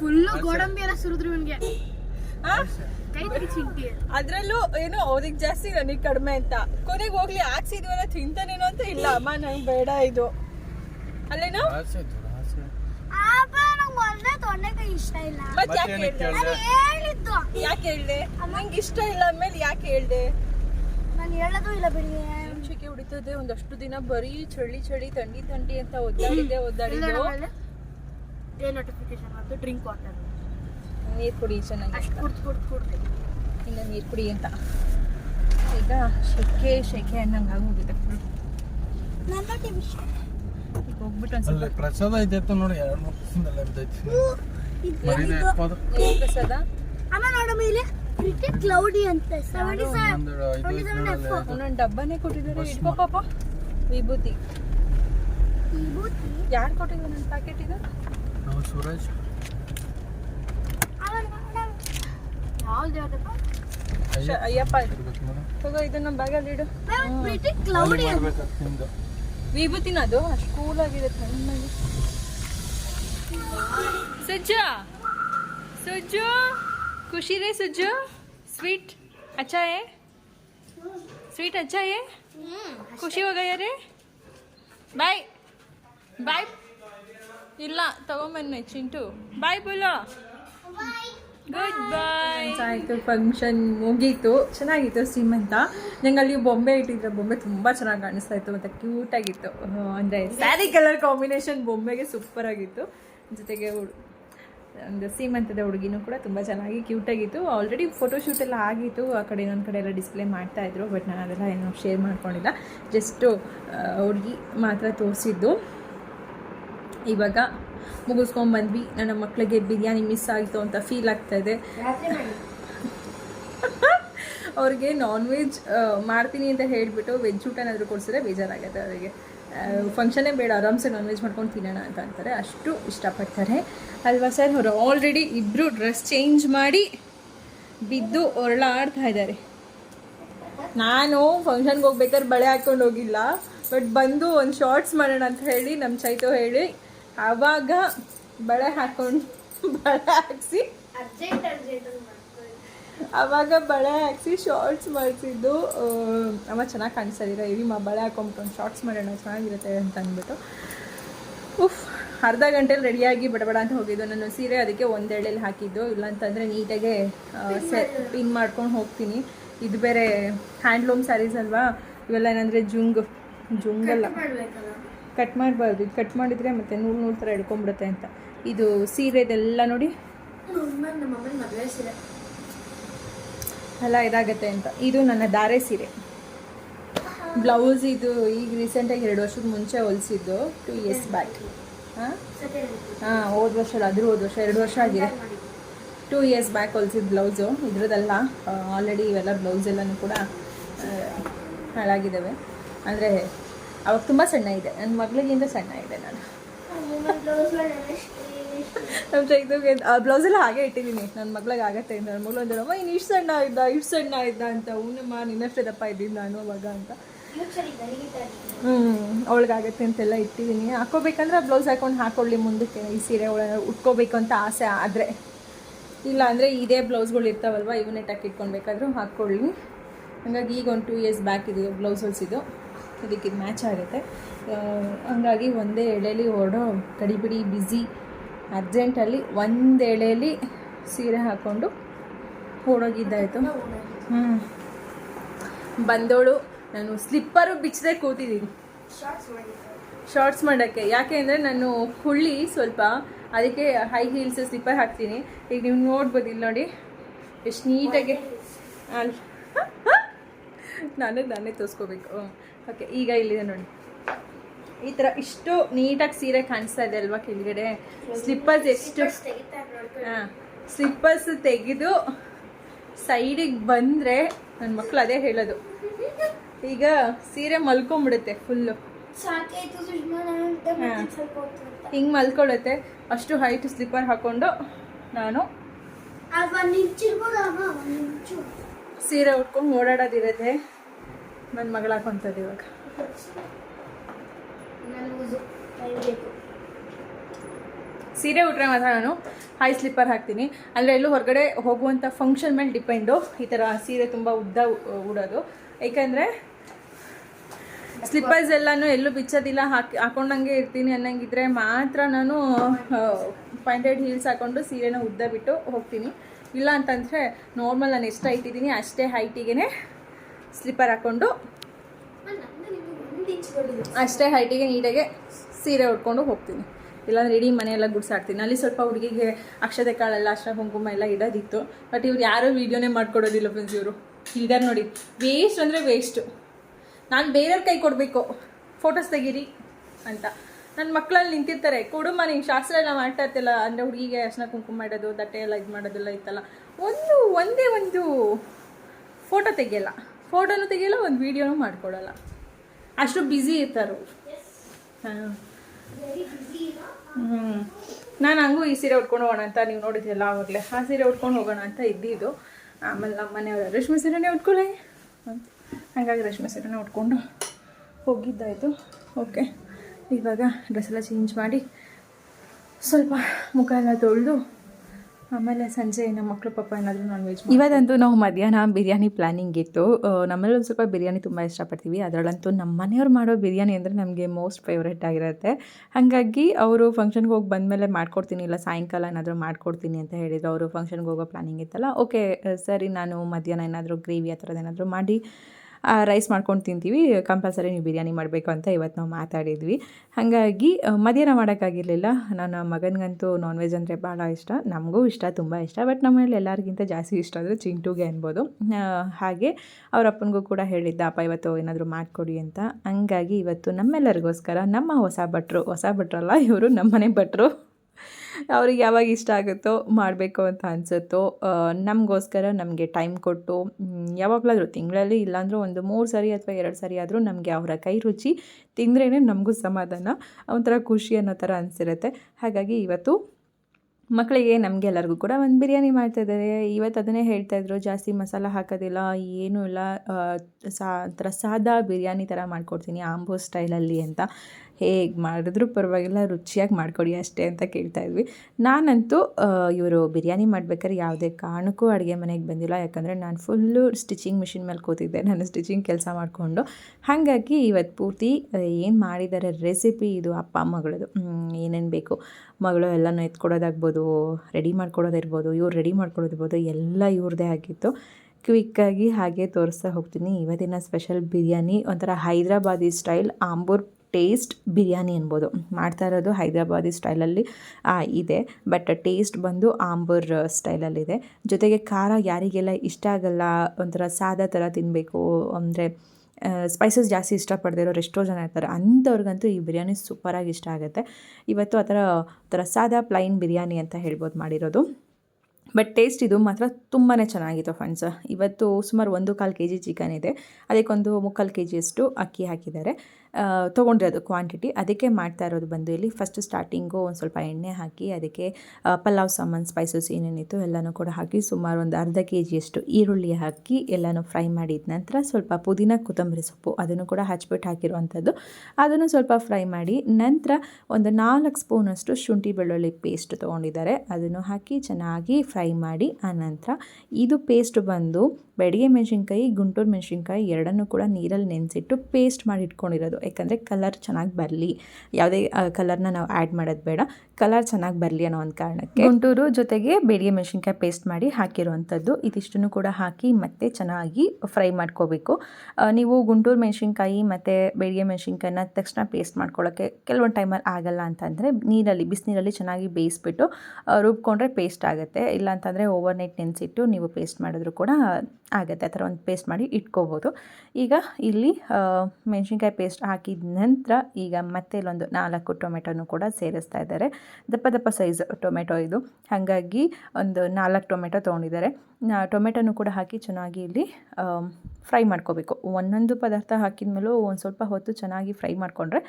ಫುಲ್ಲು ಗೋಡಂಬಿ ಎಲ್ಲ ಸುರಿದ್ರು ಇವನ್ಗೆ. ಆ? ಕೈ ತೆಗಿ ಅದ್ರಲ್ಲೂ ಏನು ಅವ್ರಿಗೆ ಜಾಸ್ತಿ ನನಗೆ ಕಡಿಮೆ ಅಂತ. ಕೊನೆಗೆ ಹೋಗ್ಲಿ ಹಾಕ್ಸಿದ್ವಲ್ಲ ತಿಂತಾನೇನೋ ಅಂತ ಇಲ್ಲ. ಅಮ್ಮ ನಂಗೆ ಬೇಡ ಇದು. ಅಲ್ಲೇನೋ? ಯಾಕೆ ಹೇಳ್ದೆ? ನಂಗೆ ಇಷ್ಟ ಇಲ್ಲ ಅಂದ್ಮೇಲೆ ಯಾಕೆ ಹೇಳ್ದೆ? ನಾನು ಹೇಳೋದು ಇಲ್ಲ ಬಿಡಿ. ಹೊಡಿತದೆ ಒಂದಷ್ಟು ದಿನ ಬರೀ ಚಳಿ ಚಳಿ ತಂಡಿ ತಂಡಿ ಅಂತ ಒದ್ದಾಡಿದ್ದೆ ಒದ್ದಾಡಿದ್ದು. ಏನ್ ನೋಟಿಫಿಕೇಶನ್ ಬಂತು ಡ್ರಿಂಕ್ ವಾಟರ್ ನೀರು ಕುಡಿ ಚೆನ್ನಾಗಿ ಅಷ್ಟು ಕುಡ್ದು ಕುಡ್ದು ಕುಡ್ದು. ಇನ್ನು ನೀರು ಕುಡಿ ಅಂತ. ಈಗ ಶೆಕೆ ಶೆಕೆ ಅನ್ನಂಗೆ ಆಗೋಗಿದೆ ಫುಲ್ ನನ್ನ ಈಗ ಹೋಗ್ಬಿಟ್ಟು ಪ್ರಸಾದ ಐತೆ ನೋಡಿ ಎರಡು ಮೂರು ದಿವಸದಿಂದ ಇರ್ತೈತಿ ಮರಿದೆ ಎಪ್ಪದು ಪ್ರಸಾದ? ಅಮ್ಮ ನೋಡು ಮೇಲೆ ಪ್ರಿಟಿ ಕ್ಲೌಡಿ ಅಂತ. ಸೆವೆಂಟಿ ಒಂದೊಂದು ಡಬ್ಬನೇ ಕೊಟ್ಟಿದ್ದಾರೆ. ಇಟ್ಕೋ ಪಾಪ. ವಿಭೂತಿ. ಯಾರು ಕೊಟ್ಟಿದ್ರು ನನ್ನ ಪ್ಯಾಕೆಟ್ ಇದು? ನಾವು ಸೂರಜ್ ಯಾವ್ದು ಯಾವ್ದಪ್ಪ ಶ- ಅಯ್ಯಪ್ಪ ಇದು ಇರ್ಬೇಕು ನೋಡು ತಗೋ ಇದನ್ನ ಬ್ಯಾಗಲ್ಲಿ ಇಡು ಪ್ರಿಟಿ ಅಲ್ಲಿ ಕ್ಲೌಡಿ ಮಾಡ್ಬೇಕು ತಿಂದು ವಿಭೂತಿನ ಅದು ಅಷ್ಟು ಕೂಲ್ ಆಗಿದೆ ತಣ್ಣಗೆ ಸುಜ್ಜು ಸುಜ್ಜು ಖುಷಿ ರೇ ಸುಜ್ಜು ಸ್ವೀಟ್ ಅಚ್ಚಾ है ಸ್ವೀಟ್ अच्छा है ಖುಷಿ हो गया रे ಬಾಯ್ ಬಾಯ್ ಇಲ್ಲ, ತಗೊಂಬನ್ನಿ, Chintu. Bye Bullu good bye ಆಯಿತು ಫಂಕ್ಷನ್ ಮುಗೀತು. ಚೆನ್ನಾಗಿತ್ತು ಶ್ರೀಮಂತ ನಂಗೆ ಅಲ್ಲಿ ಬೊಂಬೆ ಇಟ್ಟಿದ್ರೆ ಬೊಂಬೆ ತುಂಬ ಚೆನ್ನಾಗಿ ಕಾಣಿಸ್ತಾ ಇತ್ತು ಮತ್ತು ಕ್ಯೂಟಾಗಿತ್ತು ಅಂದರೆ ಸ್ಯಾರಿ ಕಲರ್ ಕಾಂಬಿನೇಷನ್ ಬೊಂಬೆಗೆ ಸೂಪರ್ ಆಗಿತ್ತು. ಜೊತೆಗೆ ಒಂದು ಸೀಮಂತದ ಹುಡುಗಿನೂ ಕೂಡ ತುಂಬ ಚೆನ್ನಾಗಿ ಕ್ಯೂಟಾಗಿತ್ತು ಆಲ್ರೆಡಿ ಫೋಟೋಶೂಟ್ ಎಲ್ಲ ಆಗಿತ್ತು. ಆ ಕಡೆ ಇನ್ನೊಂದು ಕಡೆ ಎಲ್ಲ ಡಿಸ್ಪ್ಲೇ ಮಾಡ್ತಾಯಿದ್ರು ಬಟ್ ನಾನು ಅದೆಲ್ಲ ಏನು ಶೇರ್ ಮಾಡ್ಕೊಂಡಿಲ್ಲ. ಜಸ್ಟು ಹುಡುಗಿ ಮಾತ್ರ ತೋರಿಸಿದ್ದು. ಇವಾಗ ಮುಗಿಸ್ಕೊಂಡ್ಬಂದ್ವಿ ನನ್ನ ಮಕ್ಕಳಿಗೆ ಬಿರಿಯಾನಿ ಮಿಸ್ ಆಯಿತು ಅಂತ ಫೀಲ್ ಆಗ್ತಾ ಇದೆ. [LAUGHS] ಅವ್ರಿಗೆ ನಾನ್ ವೆಜ್ ಮಾಡ್ತೀನಿ ಅಂತ ಹೇಳಿಬಿಟ್ಟು ವೆಜ್ ಊಟ ಏನಾದರೂ ಕೊಡಿಸಿದ್ರೆ ಬೇಜಾರಾಗುತ್ತೆ ಅವರಿಗೆ. ಫಂಕ್ಷನೇ ಬೇಡ ಆರಾಮ್ಸೆ ನಾನ್ ವೆಜ್ ಮಾಡ್ಕೊಂಡು ತಿನ್ನೋಣ ಅಂತ ಅಂತಾರೆ. ಅಷ್ಟು ಇಷ್ಟಪಡ್ತಾರೆ. ಅಲ್ವಾ ಸರ್ ಅವರು ಆಲ್ರೆಡಿ ಇಬ್ಬರು ಡ್ರೆಸ್ ಚೇಂಜ್ ಮಾಡಿ ಬಿದ್ದು ಹೊರಳಾಡ್ತಾ ಇದ್ದಾರೆ. ನಾನು ಫಂಕ್ಷನ್ಗೆ ಹೋಗ್ಬೇಕಾದ್ರೆ ಬಳೆ ಹಾಕ್ಕೊಂಡು ಹೋಗಿಲ್ಲ. ಬಟ್ ಬಂದು ಒಂದು ಶಾರ್ಟ್ಸ್ ಮಾಡೋಣ ಅಂತ ಹೇಳಿ ನಮ್ಮ ಚೈತು ಹೇಳಿ ಆವಾಗ ಬಳೆ ಹಾಕೊಂಡು [LAUGHS] ಬಳೆ ಹಾಕ್ಸಿ ಅವಾಗ ಬಳೆ ಹಾಕ್ಸಿ ಶಾರ್ಟ್ಸ್ ಮಾಡಿಸಿದ್ದು ಅಮ್ಮ ಚೆನ್ನಾಗಿ ಕಾಣಿಸ್ತಾ ಇರಿ ಮಾ ಬಳೆ ಹಾಕೊಂಬಿಟ್ಟು ಶಾರ್ಟ್ಸ್ ಮಾಡೋಣ ಚೆನ್ನಾಗಿರುತ್ತೆ ಅಂತ ಅಂದ್ಬಿಟ್ಟು. ಉಫ್ ಅರ್ಧ ಗಂಟೆಲಿ ರೆಡಿಯಾಗಿ ಬಡಬಡ ಅಂತ ಹೋಗಿದ್ದು. ನಾನು ಸೀರೆ ಅದಕ್ಕೆ ಒಂದೆಳೆಯಲ್ಲಿ ಹಾಕಿದ್ದು. ಇಲ್ಲಾಂತಂದರೆ ನೀಟಾಗೆ ಸೆ ಪಿನ್ ಮಾಡ್ಕೊಂಡು ಹೋಗ್ತೀನಿ. ಇದು ಬೇರೆ ಹ್ಯಾಂಡ್ಲೂಮ್ ಸ್ಯಾರೀಸ್ ಅಲ್ವಾ? ಇವೆಲ್ಲ ಏನಂದರೆ ಜುಂಗ್ ಜುಂಗಲ್ಲ ಕಟ್ ಮಾಡಬಾರ್ದು. ಇದು ಕಟ್ ಮಾಡಿದರೆ ಮತ್ತೆ ನೂರು ನೂರು ಥರ ಎಳ್ಕೊಂಬಿಡುತ್ತೆ ಅಂತ. ಇದು ಸೀರೆದೆಲ್ಲ ನೋಡಿ. ಅಲ್ಲ ಸೀರೆ ಇದಾಗತ್ತೆ ಅಂತ. ಇದು ನನ್ನ ದಾರೆ ಸೀರೆ. ಬ್ಲೌಸ್ ಇದು ಈಗ ರೀಸೆಂಟಾಗಿ ಎರಡು ವರ್ಷದ ಮುಂಚೆ ಹೊಲಿಸಿದ್ದು ಟು ಇಯರ್ಸ್ ಬ್ಯಾಕ್ ಹಾಂ? ಹಾಂ, ಹೋದ ವರ್ಷ ಅದ್ರ ಹೋದ ವರ್ಷ, ಎರಡು ವರ್ಷ ಆಗಿದೆ. ಟೂ ಇಯರ್ಸ್ ಬ್ಯಾಕ್ ಹೊಲಿಸಿದ ಬ್ಲೌಸು. ಇದ್ರದ್ದೆಲ್ಲ ಆಲ್ರೆಡಿ ಇವೆಲ್ಲ ಬ್ಲೌಸ್ ಎಲ್ಲನೂ ಕೂಡ ಹಾಳಾಗಿದ್ದಾವೆ ಅಂದರೆ ಅವಾಗ ತುಂಬ ಸಣ್ಣ ಇದೆ. ನನ್ನ ಮಗಳಿಗಿಂತ ಸಣ್ಣ ಇದೆ ನಾನು. ನಮ್ಮ ಚೈತುಗೆ ಆ ಬ್ಲೌಸೆಲ್ಲ ಹಾಗೆ ಇಟ್ಟಿದ್ದೀನಿ. ನನ್ನ ಮಗಳಿಗೆ ಆಗತ್ತೆ ನನ್ನ ಮಗಳು ಅಂದಳಮ್ಮ ಇನ್ನು ಇಷ್ಟು ಸಣ್ಣ ಇದ್ದ, ಇಷ್ಟು ಸಣ್ಣ ಇದ್ದ ಅಂತ. ಹೂನಮ್ಮ ನಿನ್ನಷ್ಟೇ ದಪ್ಪ ಇದ್ದೀನಿ ನಾನು ಅವಾಗ ಅಂತ. ಹ್ಞೂ ಅವಳಿಗಾಗತ್ತೆ ಅಂತೆಲ್ಲ ಇಟ್ಟಿದ್ದೀನಿ. ಹಾಕೋಬೇಕಂದ್ರೆ ಬ್ಲೌಸ್ ಹಾಕೊಂಡು ಹಾಕೊಳ್ಳಿ ಮುಂದಕ್ಕೆ. ಈ ಸೀರೆ ಒಳಗೆ ಉಟ್ಕೋಬೇಕು ಅಂತ ಆಸೆ ಆದರೆ. ಇಲ್ಲ ಅಂದರೆ ಇದೇ ಬ್ಲೌಸ್ಗಳು ಇರ್ತಾವಲ್ವ, ಇವನ್ನೇ ಟಕ್ ಇಟ್ಕೊಳ್ಬೇಕಾದ್ರೂ ಹಾಕ್ಕೊಳ್ಳಿ ಹಂಗಾಗಿ ಈಗ ಒಂದು ಟೂ ಇಯರ್ಸ್ ಬ್ಯಾಕ್ ಇದು ಬ್ಲೌಸ್ ಹೊಲಿಸಿದ್ದು. ಇದಕ್ಕೆ ಇದು ಮ್ಯಾಚ್ ಆಗುತ್ತೆ. ಹಂಗಾಗಿ ಒಂದೇ ಎಳೆಯಲ್ಲಿ ಓಡೋ ಕಡಿಬಿಡಿ ಬ್ಯುಸಿ ಅರ್ಜೆಂಟಲ್ಲಿ ಒಂದು ಎಳೆಯಲ್ಲಿ ಸೀರೆ ಹಾಕ್ಕೊಂಡು ಓಡೋಗಿದ್ದಾಯಿತು. ಹ್ಞೂ ಬಂದೋಳು ನಾನು ಸ್ಲಿಪ್ಪರು ಬಿಚ್ಚದೆ ಕೂತಿದ್ದೀನಿ. ಶಾರ್ಟ್ಸ್ ಮಾಡೋಕ್ಕೆ. ಯಾಕೆ ಅಂದರೆ ನಾನು ಹುಳ್ಳಿ ಸ್ವಲ್ಪ ಅದಕ್ಕೆ ಹೈ ಹೀಲ್ಸ್ ಸ್ಲಿಪ್ಪರ್ ಹಾಕ್ತೀನಿ. ಈಗ ನೀವು ನೋಡ್ಬೋದು ಇಲ್ಲಿ ನೋಡಿ. ಎಷ್ಟು ನೀಟಾಗಿ ಅಲ್ಲಿ ನಾನೇ ನಾನೇ ತೋರಿಸ್ಕೋಬೇಕು. ಓಕೆ ಈಗ ಇಲ್ಲಿದೆ ನೋಡಿ. ಈ ಥರ ಇಷ್ಟು ನೀಟಾಗಿ ಸೀರೆ ಕಾಣಿಸ್ತಾ ಇದೆ ಅಲ್ವಾ ಕೆಳಗಡೆ? ಸ್ಲಿಪ್ಪರ್ಸ್ ಎಷ್ಟು ಹಾಂ ಸ್ಲಿಪ್ಪರ್ಸ್ ತೆಗೆದು ಸೈಡಿಗೆ ಬಂದರೆ ನನ್ನ ಮಕ್ಕಳು ಅದೇ ಹೇಳೋದು. ಈಗ ಸೀರೆ ಮಲ್ಕೊಂಬಿಡುತ್ತೆ ಫುಲ್ಲು. ಹಿಂಗೆ ಮಲ್ಕೊಳ್ಳುತ್ತೆ ಅಷ್ಟು ಹೈಟ್ ಸ್ಲಿಪ್ಪರ್ ಹಾಕ್ಕೊಂಡು ನಾನು ಸೀರೆ ಉಟ್ಕೊಂಡು ಓಡಾಡೋದಿರುತ್ತೆ. ನನ್ನ ಮಗಳು ಹಾಕೊಂತದ್ದು ಇವಾಗ. ಸೀರೆ ಉಟ್ರೆ ಮಾತ್ರ ನಾನು ಹೈ ಸ್ಲಿಪ್ಪರ್ ಹಾಕ್ತೀನಿ. ಅಂದರೆ ಎಲ್ಲೂ ಹೊರಗಡೆ ಹೋಗುವಂಥ ಫಂಕ್ಷನ್ ಮೇಲೆ ಡಿಪೆಂಡು ಈ ಥರ ಸೀರೆ ತುಂಬ ಉದ್ದ ಉಡೋದು. ಏಕೆಂದರೆ ಸ್ಲಿಪ್ಪರ್ಸ್ ಎಲ್ಲನೂ ಎಲ್ಲೂ ಬಿಚ್ಚೋದಿಲ್ಲ. ಹಾಕಿ ಹಾಕೊಂಡಂಗೆ ಇರ್ತೀನಿ ಅನ್ನಂಗಿದ್ರೆ ಮಾತ್ರ ನಾನು ಪಾಯಿಂಟೆಡ್ ಹೀಲ್ಸ್ ಹಾಕೊಂಡು ಸೀರೆನ ಉದ್ದ ಬಿಟ್ಟು ಹೋಗ್ತೀನಿ. ಇಲ್ಲ ಅಂತಂದರೆ ನಾರ್ಮಲ್ ನಾನು ಎಷ್ಟು ಹೈಟ್ ಇದ್ದೀನಿ ಅಷ್ಟೇ ಹೈಟಿಗೆ ಸ್ಲಿಪ್ಪರ್ ಹಾಕ್ಕೊಂಡು ಅಷ್ಟೇ ಹೈಟಿಗೆ ನೀಟಾಗೆ ಸೀರೆ ಉಟ್ಕೊಂಡು ಹೋಗ್ತೀನಿ. ಇಲ್ಲಾಂದ್ರೆ ಇಡೀ ಮನೆಯೆಲ್ಲ ಗುಡ್ಸಾಡ್ತೀನಿ. ಅಲ್ಲಿ ಸ್ವಲ್ಪ ಹುಡುಗಿಗೆ ಅಕ್ಷತೆ ಕಾಳೆಲ್ಲ ಅಷ್ಟ ಕುಂಕುಮ ಎಲ್ಲ ಇಡೋದಿತ್ತು. ಬಟ್ ಇವ್ರು ಯಾರೂ ವೀಡಿಯೋನೇ ಮಾಡ್ಕೊಡೋದಿಲ್ಲ ಫ್ರೆಂಡ್ಸ್ ಇವರು. ಇದಾರೆ ನೋಡಿ ವೇಸ್ಟ್ ಅಂದರೆ ವೇಸ್ಟು ನಾನು ಬೇರೆಯವ್ರ ಕೈ ಕೊಡಬೇಕು. ಫೋಟೋಸ್ ತೆಗೀರಿ ಅಂತ. ನನ್ನ ಮಕ್ಕಳಲ್ಲಿ ನಿಂತಿರ್ತಾರೆ. ಕೊಡುಮ್ಮ ನೀನು ಶಾಸ್ತ್ರ ಎಲ್ಲ ಮಾಡ್ತಾ ಇರ್ತಿಲ್ಲ ಅಂದರೆ ಹುಡುಗಿಗೆ ಅಷ್ಟ ಕುಂಕುಮ ಇಡೋದು ದಟ್ಟೆ ಎಲ್ಲ ಇದು ಮಾಡೋದೆಲ್ಲ ಇತ್ತಲ್ಲ. ಒಂದು ಒಂದೇ ಒಂದು ಫೋಟೋ ತೆಗಿಯಲ್ಲ. ಫೋಟೋನು ತೆಗಿಯಲ್ಲ, ಒಂದು ವಿಡಿಯೋನು ಮಾಡ್ಕೊಡಲ್ಲ. ಅಷ್ಟು ಬ್ಯುಸಿ ಇರ್ತಾರೆ. ಹ್ಞೂ ನಾನು ಹಂಗೂ ಈ ಸೀರೆ ಉಟ್ಕೊಂಡು ಹೋಗೋಣ ಅಂತ ನೀವು ನೋಡಿದ್ರಲ್ಲ ಆವಾಗಲೇ ಆ ಸೀರೆ ಉಟ್ಕೊಂಡು ಹೋಗೋಣ ಅಂತ ಇದ್ದಿದ್ದು ಆಮೇಲೆ ನಮ್ಮ ಮನೆಯವರು ರೇಷ್ಮೆ ಸೀರೆನೇ ಉಟ್ಕೊಳ್ಳಿ ಹಾಗಾಗಿ ರೇಷ್ಮೆ ಸೀರೆನೇ ಉಟ್ಕೊಂಡು ಹೋಗಿದ್ದಾಯಿತು ಓಕೆ. ಇವಾಗ ಡ್ರೆಸ್ಸೆಲ್ಲ ಚೇಂಜ್ ಮಾಡಿ ಸ್ವಲ್ಪ ಮುಖ ಎಲ್ಲ ತೊಳೆದು ಆಮೇಲೆ ಸಂಜೆ ನಮ್ಮ ಮಕ್ಕಳು ಪಾಪ ಏನಾದರೂ ನಾನ್ ವೆಜ್ ಇವತ್ತಂತೂ ನಾವು ಮಧ್ಯಾಹ್ನ ಬಿರಿಯಾನಿ ಪ್ಲಾನಿಂಗ್ ಇತ್ತು. ನಮ್ಮಲ್ಲಿ ಒಂದು ಸ್ವಲ್ಪ ಬಿರಿಯಾನಿ ತುಂಬ ಇಷ್ಟಪಡ್ತೀವಿ. ಅದರಲ್ಲಂತೂ ನಮ್ಮ ಮನೆಯವ್ರು ಮಾಡೋ ಬಿರಿಯಾನಿ ಅಂದರೆ ನಮಗೆ ಮೋಸ್ಟ್ ಫೇವ್ರೇಟ್ ಆಗಿರುತ್ತೆ. ಹಾಗಾಗಿ ಅವರು ಫಂಕ್ಷನ್ಗೆ ಹೋಗಿ ಬಂದಮೇಲೆ ಮಾಡ್ಕೊಡ್ತೀನಿ, ಇಲ್ಲ ಸಾಯಂಕಾಲ ಏನಾದರೂ ಮಾಡ್ಕೊಡ್ತೀನಿ ಅಂತ ಹೇಳಿದ್ರು. ಅವರು ಫಂಕ್ಷನ್ಗೆ ಹೋಗೋ ಪ್ಲಾನಿಂಗ್ ಇತ್ತಲ್ಲ ಓಕೆ ಸರಿ ನಾನು ಮಧ್ಯಾಹ್ನ ಏನಾದರೂ ಗ್ರೇವಿ ಆ ಥರದ್ದು ಏನಾದರೂ ಮಾಡಿ ರೈಸ್ ಮಾಡ್ಕೊಂಡು ತಿಂತೀವಿ. ಕಂಪಲ್ಸರಿ ನೀವು ಬಿರಿಯಾನಿ ಮಾಡಬೇಕು ಅಂತ ಇವತ್ತು ನಾವು ಮಾತಾಡಿದ್ವಿ. ಹಾಗಾಗಿ ಮಧ್ಯಾಹ್ನ ಮಾಡೋಕ್ಕಾಗಿರಲಿಲ್ಲ. ನನ್ನ ಮಗನಿಗಂತೂ ನಾನ್ ವೆಜ್ ಅಂದರೆ ಭಾಳ ಇಷ್ಟ. ನಮಗೂ ಇಷ್ಟ, ತುಂಬ ಇಷ್ಟ. ಬಟ್ ನಮ್ಮಲ್ಲಿ ಎಲ್ಲರಿಗಿಂತ ಜಾಸ್ತಿ ಇಷ್ಟ ಅಂದರೆ ಚಿಂಟುಗೆ ಅನ್ಬೋದು. ಹಾಗೆ ಅವ್ರ ಅಪ್ಪನಿಗೂ ಕೂಡ ಹೇಳಿದ್ದ, ಅಪ್ಪ, ಇವತ್ತು ಏನಾದರೂ ಮಾಡಿಕೊಡಿ ಅಂತ. ಹಂಗಾಗಿ ಇವತ್ತು ನಮ್ಮೆಲ್ಲರಿಗೋಸ್ಕರ ನಮ್ಮ ಹೊಸ ಭಟ್ರು, ಹೊಸ ಭಟ್ರಲ್ಲ, ಇವರು ನಮ್ಮನೆ ಭಟ್ರು. ಅವ್ರಿಗೆ ಯಾವಾಗ ಇಷ್ಟ ಆಗುತ್ತೋ ಮಾಡಬೇಕು ಅಂತ ಅನಿಸುತ್ತೋ ನಮಗೋಸ್ಕರ ನಮಗೆ ಟೈಮ್ ಕೊಟ್ಟು ಯಾವಾಗಲಾದರೂ ತಿಂಗಳಲ್ಲಿ ಇಲ್ಲಾಂದರೂ ಒಂದು ಮೂರು ಸರಿ ಅಥವಾ ಎರಡು ಸರಿ ಆದರೂ ನಮಗೆ ಅವರ ಕೈ ರುಚಿ ತಿಂದ್ರೇ ನಮಗೂ ಸಮಾಧಾನ, ಒಂಥರ ಖುಷಿ ಅನ್ನೋ ಥರ ಅನಿಸಿರುತ್ತೆ. ಹಾಗಾಗಿ ಇವತ್ತು ಮಕ್ಕಳಿಗೆ ನಮಗೆ ಎಲ್ಲರಿಗೂ ಕೂಡ ಒಂದು ಬಿರಿಯಾನಿ ಮಾಡ್ತಾಯಿದ್ದಾರೆ ಇವತ್ತು ಅದನ್ನೇ ಹೇಳ್ತಾಯಿದ್ರು ಜಾಸ್ತಿ ಮಸಾಲ ಹಾಕೋದಿಲ್ಲ, ಏನೂ ಇಲ್ಲ ಸಾ, ಒಂಥರ ಸಾದಾ ಬಿರಿಯಾನಿ ಥರ ಮಾಡ್ಕೊಡ್ತೀನಿ, ಆಂಬೋ ಸ್ಟೈಲಲ್ಲಿ ಅಂತ. ಹೇಗೆ ಮಾಡಿದ್ರು ಪರವಾಗಿಲ್ಲ, ರುಚಿಯಾಗಿ ಮಾಡಿಕೊಡಿ ಅಷ್ಟೇ ಅಂತ ಕೇಳ್ತಾ ಇದ್ವಿ. ನಾನಂತೂ ಇವರು ಬಿರಿಯಾನಿ ಮಾಡ್ಬೇಕಾದ್ರೆ ಯಾವುದೇ ಕಾರಣಕ್ಕೂ ಅಡುಗೆ ಮನೆಗೆ ಬಂದಿಲ್ಲ. ಯಾಕಂದರೆ ನಾನು ಫುಲ್ಲು ಸ್ಟಿಚಿಂಗ್ ಮಿಷಿನ್ ಮೇಲೆ ಕೂತಿದ್ದೆ. ನಾನು ಸ್ಟಿಚಿಂಗ್ ಕೆಲಸ ಮಾಡಿಕೊಂಡು. ಹಾಗಾಗಿ ಇವತ್ತು ಪೂರ್ತಿ ಏನು ಮಾಡಿದ್ದಾರೆ ರೆಸಿಪಿ ಇದು ಅಪ್ಪ ಮಗಳದು. ಏನೇನು ಬೇಕು? ಮಗಳು ಎಲ್ಲನೂ ಎತ್ಕೊಡೋದಾಗ್ಬೋದು ರೆಡಿ ಮಾಡ್ಕೊಡೋದಿರ್ಬೋದು, ಇವ್ರು ರೆಡಿ ಮಾಡ್ಕೊಡೋದಿರ್ಬೋದು, ಎಲ್ಲ ಇವ್ರದೇ ಆಗಿತ್ತು. ಕ್ವಿಕ್ಕಾಗಿ ಹಾಗೆ ತೋರಿಸ್ತಾ ಹೋಗ್ತೀನಿ. ಇವತ್ತಿನ ಸ್ಪೆಷಲ್ ಬಿರಿಯಾನಿ ಒಂಥರ ಹೈದ್ರಾಬಾದಿ ಸ್ಟೈಲ್ ಆಂಬೂರ್ ಟೇಸ್ಟ್ ಬಿರಿಯಾನಿ ಅನ್ಬೋದು. ಮಾಡ್ತಾ ಇರೋದು ಹೈದರಾಬಾದಿ ಸ್ಟೈಲಲ್ಲಿ ಇದೆ. ಬಟ್ ಟೇಸ್ಟ್ ಬಂದು ಆಂಬೂರ್ ಸ್ಟೈಲಲ್ಲಿದೆ. ಜೊತೆಗೆ ಖಾರ ಯಾರಿಗೆಲ್ಲ ಇಷ್ಟ ಆಗಲ್ಲ, ಒಂಥರ ಸಾದಾ ಥರ ತಿನ್ನಬೇಕು ಅಂದರೆ ಸ್ಪೈಸಸ್ ಜಾಸ್ತಿ ಇಷ್ಟಪಡದಿರೋ ಎಷ್ಟೋ ಜನ ಇರ್ತಾರೆ, ಅಂಥವ್ರಿಗಂತೂ ಈ ಬಿರಿಯಾನಿ ಸೂಪರಾಗಿ ಇಷ್ಟ ಆಗುತ್ತೆ. ಇವತ್ತು ಆ ಥರ ಥರ ಸಾದಾ ಪ್ಲೈನ್ ಬಿರಿಯಾನಿ ಅಂತ ಹೇಳ್ಬೋದು ಮಾಡಿರೋದು. ಬಟ್ ಟೇಸ್ಟ್ ಇದು ಮಾತ್ರ ತುಂಬಾ ಚೆನ್ನಾಗಿತ್ತು ಫ್ರೆಂಡ್ಸ್ ಇವತ್ತು ಸುಮಾರು ಒಂದು ಕಾಲು ಕೆ ಜಿ ಚಿಕನ್ ಇದೆ. ಅದಕ್ಕೊಂದು ಮುಕ್ಕಾಲು ಕೆ ಜಿಯಷ್ಟು ಅಕ್ಕಿ ಹಾಕಿದ್ದಾರೆ. ತೊಗೊಂಡ್ರೆ ತೊಗೊಂಡಿರೋದು ಕ್ವಾಂಟಿಟಿ ಅದಕ್ಕೆ ಮಾಡ್ತಾ ಇರೋದು ಬಂದು ಇಲ್ಲಿ ಫಸ್ಟ್ ಸ್ಟಾರ್ಟಿಂಗು ಒಂದು ಸ್ವಲ್ಪ ಎಣ್ಣೆ ಹಾಕಿ ಅದಕ್ಕೆ ಪಲಾವ್ ಸಾಮಾನು ಸ್ಪೈಸಸ್ ಏನೇನಿತ್ತು ಎಲ್ಲನೂ ಕೂಡ ಹಾಕಿ ಸುಮಾರು ಒಂದು ಅರ್ಧ ಕೆ ಜಿಯಷ್ಟು ಈರುಳ್ಳಿ ಹಾಕಿ ಎಲ್ಲನೂ ಫ್ರೈ ಮಾಡಿದ ನಂತರ ಸ್ವಲ್ಪ ಪುದೀನ, ಕೊತ್ತಂಬರಿ ಸೊಪ್ಪು ಅದನ್ನು ಕೂಡ ಹಚ್ಬಿಟ್ಟು ಹಾಕಿರುವಂಥದ್ದು ಅದನ್ನು ಸ್ವಲ್ಪ ಫ್ರೈ ಮಾಡಿ ನಂತರ ಒಂದು ನಾಲ್ಕು ಸ್ಪೂನಷ್ಟು ಶುಂಠಿ ಬೆಳ್ಳುಳ್ಳಿ ಪೇಸ್ಟ್ ತೊಗೊಂಡಿದ್ದಾರೆ. ಅದನ್ನು ಹಾಕಿ ಚೆನ್ನಾಗಿ ಫ್ರೈ ಮಾಡಿ, ಆನಂತರ ಇದು ಪೇಸ್ಟ್ ಬಂದು ಬೆಡಿಗೆ ಮೆಣಸಿನ್ಕಾಯಿ, ಗುಂಟೂರು ಮೆಣಸಿನ್ಕಾಯಿ ಎರಡನ್ನೂ ಕೂಡ ನೀರಲ್ಲಿ ನೆನೆಸಿಟ್ಟು ಪೇಸ್ಟ್ ಮಾಡಿ ಇಟ್ಕೊಂಡಿರೋದು. ಯಾಕಂದರೆ ಕಲರ್ ಚೆನ್ನಾಗಿ ಬರಲಿ. ಯಾವುದೇ ಕಲರ್ನ ನಾವು ಆ್ಯಡ್ ಮಾಡೋದು ಬೇಡ. ಕಲರ್ ಚೆನ್ನಾಗಿ ಬರಲಿ ಅನ್ನೋ ಒಂದು ಕಾರಣಕ್ಕೆ ಗುಂಟೂರು ಜೊತೆಗೆ ಬೇಡಿಗೆ ಮೆಣಸಿನ್ಕಾಯಿ ಪೇಸ್ಟ್ ಮಾಡಿ ಹಾಕಿರುವಂಥದ್ದು. ಇದಿಷ್ಟನ್ನು ಕೂಡ ಹಾಕಿ ಮತ್ತೆ ಚೆನ್ನಾಗಿ ಫ್ರೈ ಮಾಡ್ಕೋಬೇಕು. ನೀವು ಗುಂಟೂರು ಮೆಣಸಿನ್ಕಾಯಿ ಮತ್ತು ಬೇಡಿಗೆ ಮೆಣಸಿನ್ಕಾಯಿನ ತಕ್ಷಣ ಪೇಸ್ಟ್ ಮಾಡ್ಕೊಳ್ಳೋಕ್ಕೆ ಕೆಲವೊಂದು ಟೈಮಲ್ಲಿ ಆಗಲ್ಲ ಅಂತಂದರೆ ನೀರಲ್ಲಿ, ಬಿಸಿನೀರಲ್ಲಿ ಚೆನ್ನಾಗಿ ಬೇಯಿಸ್ಬಿಟ್ಟು ರುಬ್ಕೊಂಡ್ರೆ ಪೇಸ್ಟ್ ಆಗುತ್ತೆ. ಇಲ್ಲ ಅಂತಂದರೆ ಓವರ್ ನೈಟ್ ನೆನೆಸಿಟ್ಟು ನೀವು ಪೇಸ್ಟ್ ಮಾಡಿದ್ರು ಕೂಡ ಆಗುತ್ತೆ. ಆ ಥರ ಒಂದು ಪೇಸ್ಟ್ ಮಾಡಿ ಇಟ್ಕೋಬೋದು. ಈಗ ಇಲ್ಲಿ ಮೆಣಸಿನ್ಕಾಯಿ ಪೇಸ್ಟ್ ಹಾಕಿದ ನಂತರ ಈಗ ಮತ್ತೆ ಇಲ್ಲೊಂದು ನಾಲ್ಕು ಟೊಮೆಟೊನು ಕೂಡ ಸೇರಿಸ್ತಾ ಇದ್ದಾರೆ. ದಪ್ಪ ದಪ್ಪ ಸೈಜ್ ಟೊಮೆಟೊ ಇದು. ಹಾಗಾಗಿ ಒಂದು ನಾಲ್ಕು ಟೊಮೆಟೊ ತೊಗೊಂಡಿದ್ದಾರೆ. ಟೊಮೆಟೊನು ಕೂಡ ಹಾಕಿ ಚೆನ್ನಾಗಿ ಇಲ್ಲಿ ಫ್ರೈ ಮಾಡ್ಕೋಬೇಕು. ಒಂದೊಂದು ಪದಾರ್ಥ ಹಾಕಿದ ಮೇಲೂ ಒಂದು ಸ್ವಲ್ಪ ಹೊತ್ತು ಚೆನ್ನಾಗಿ ಫ್ರೈ ಮಾಡಿಕೊಂಡ್ರೆ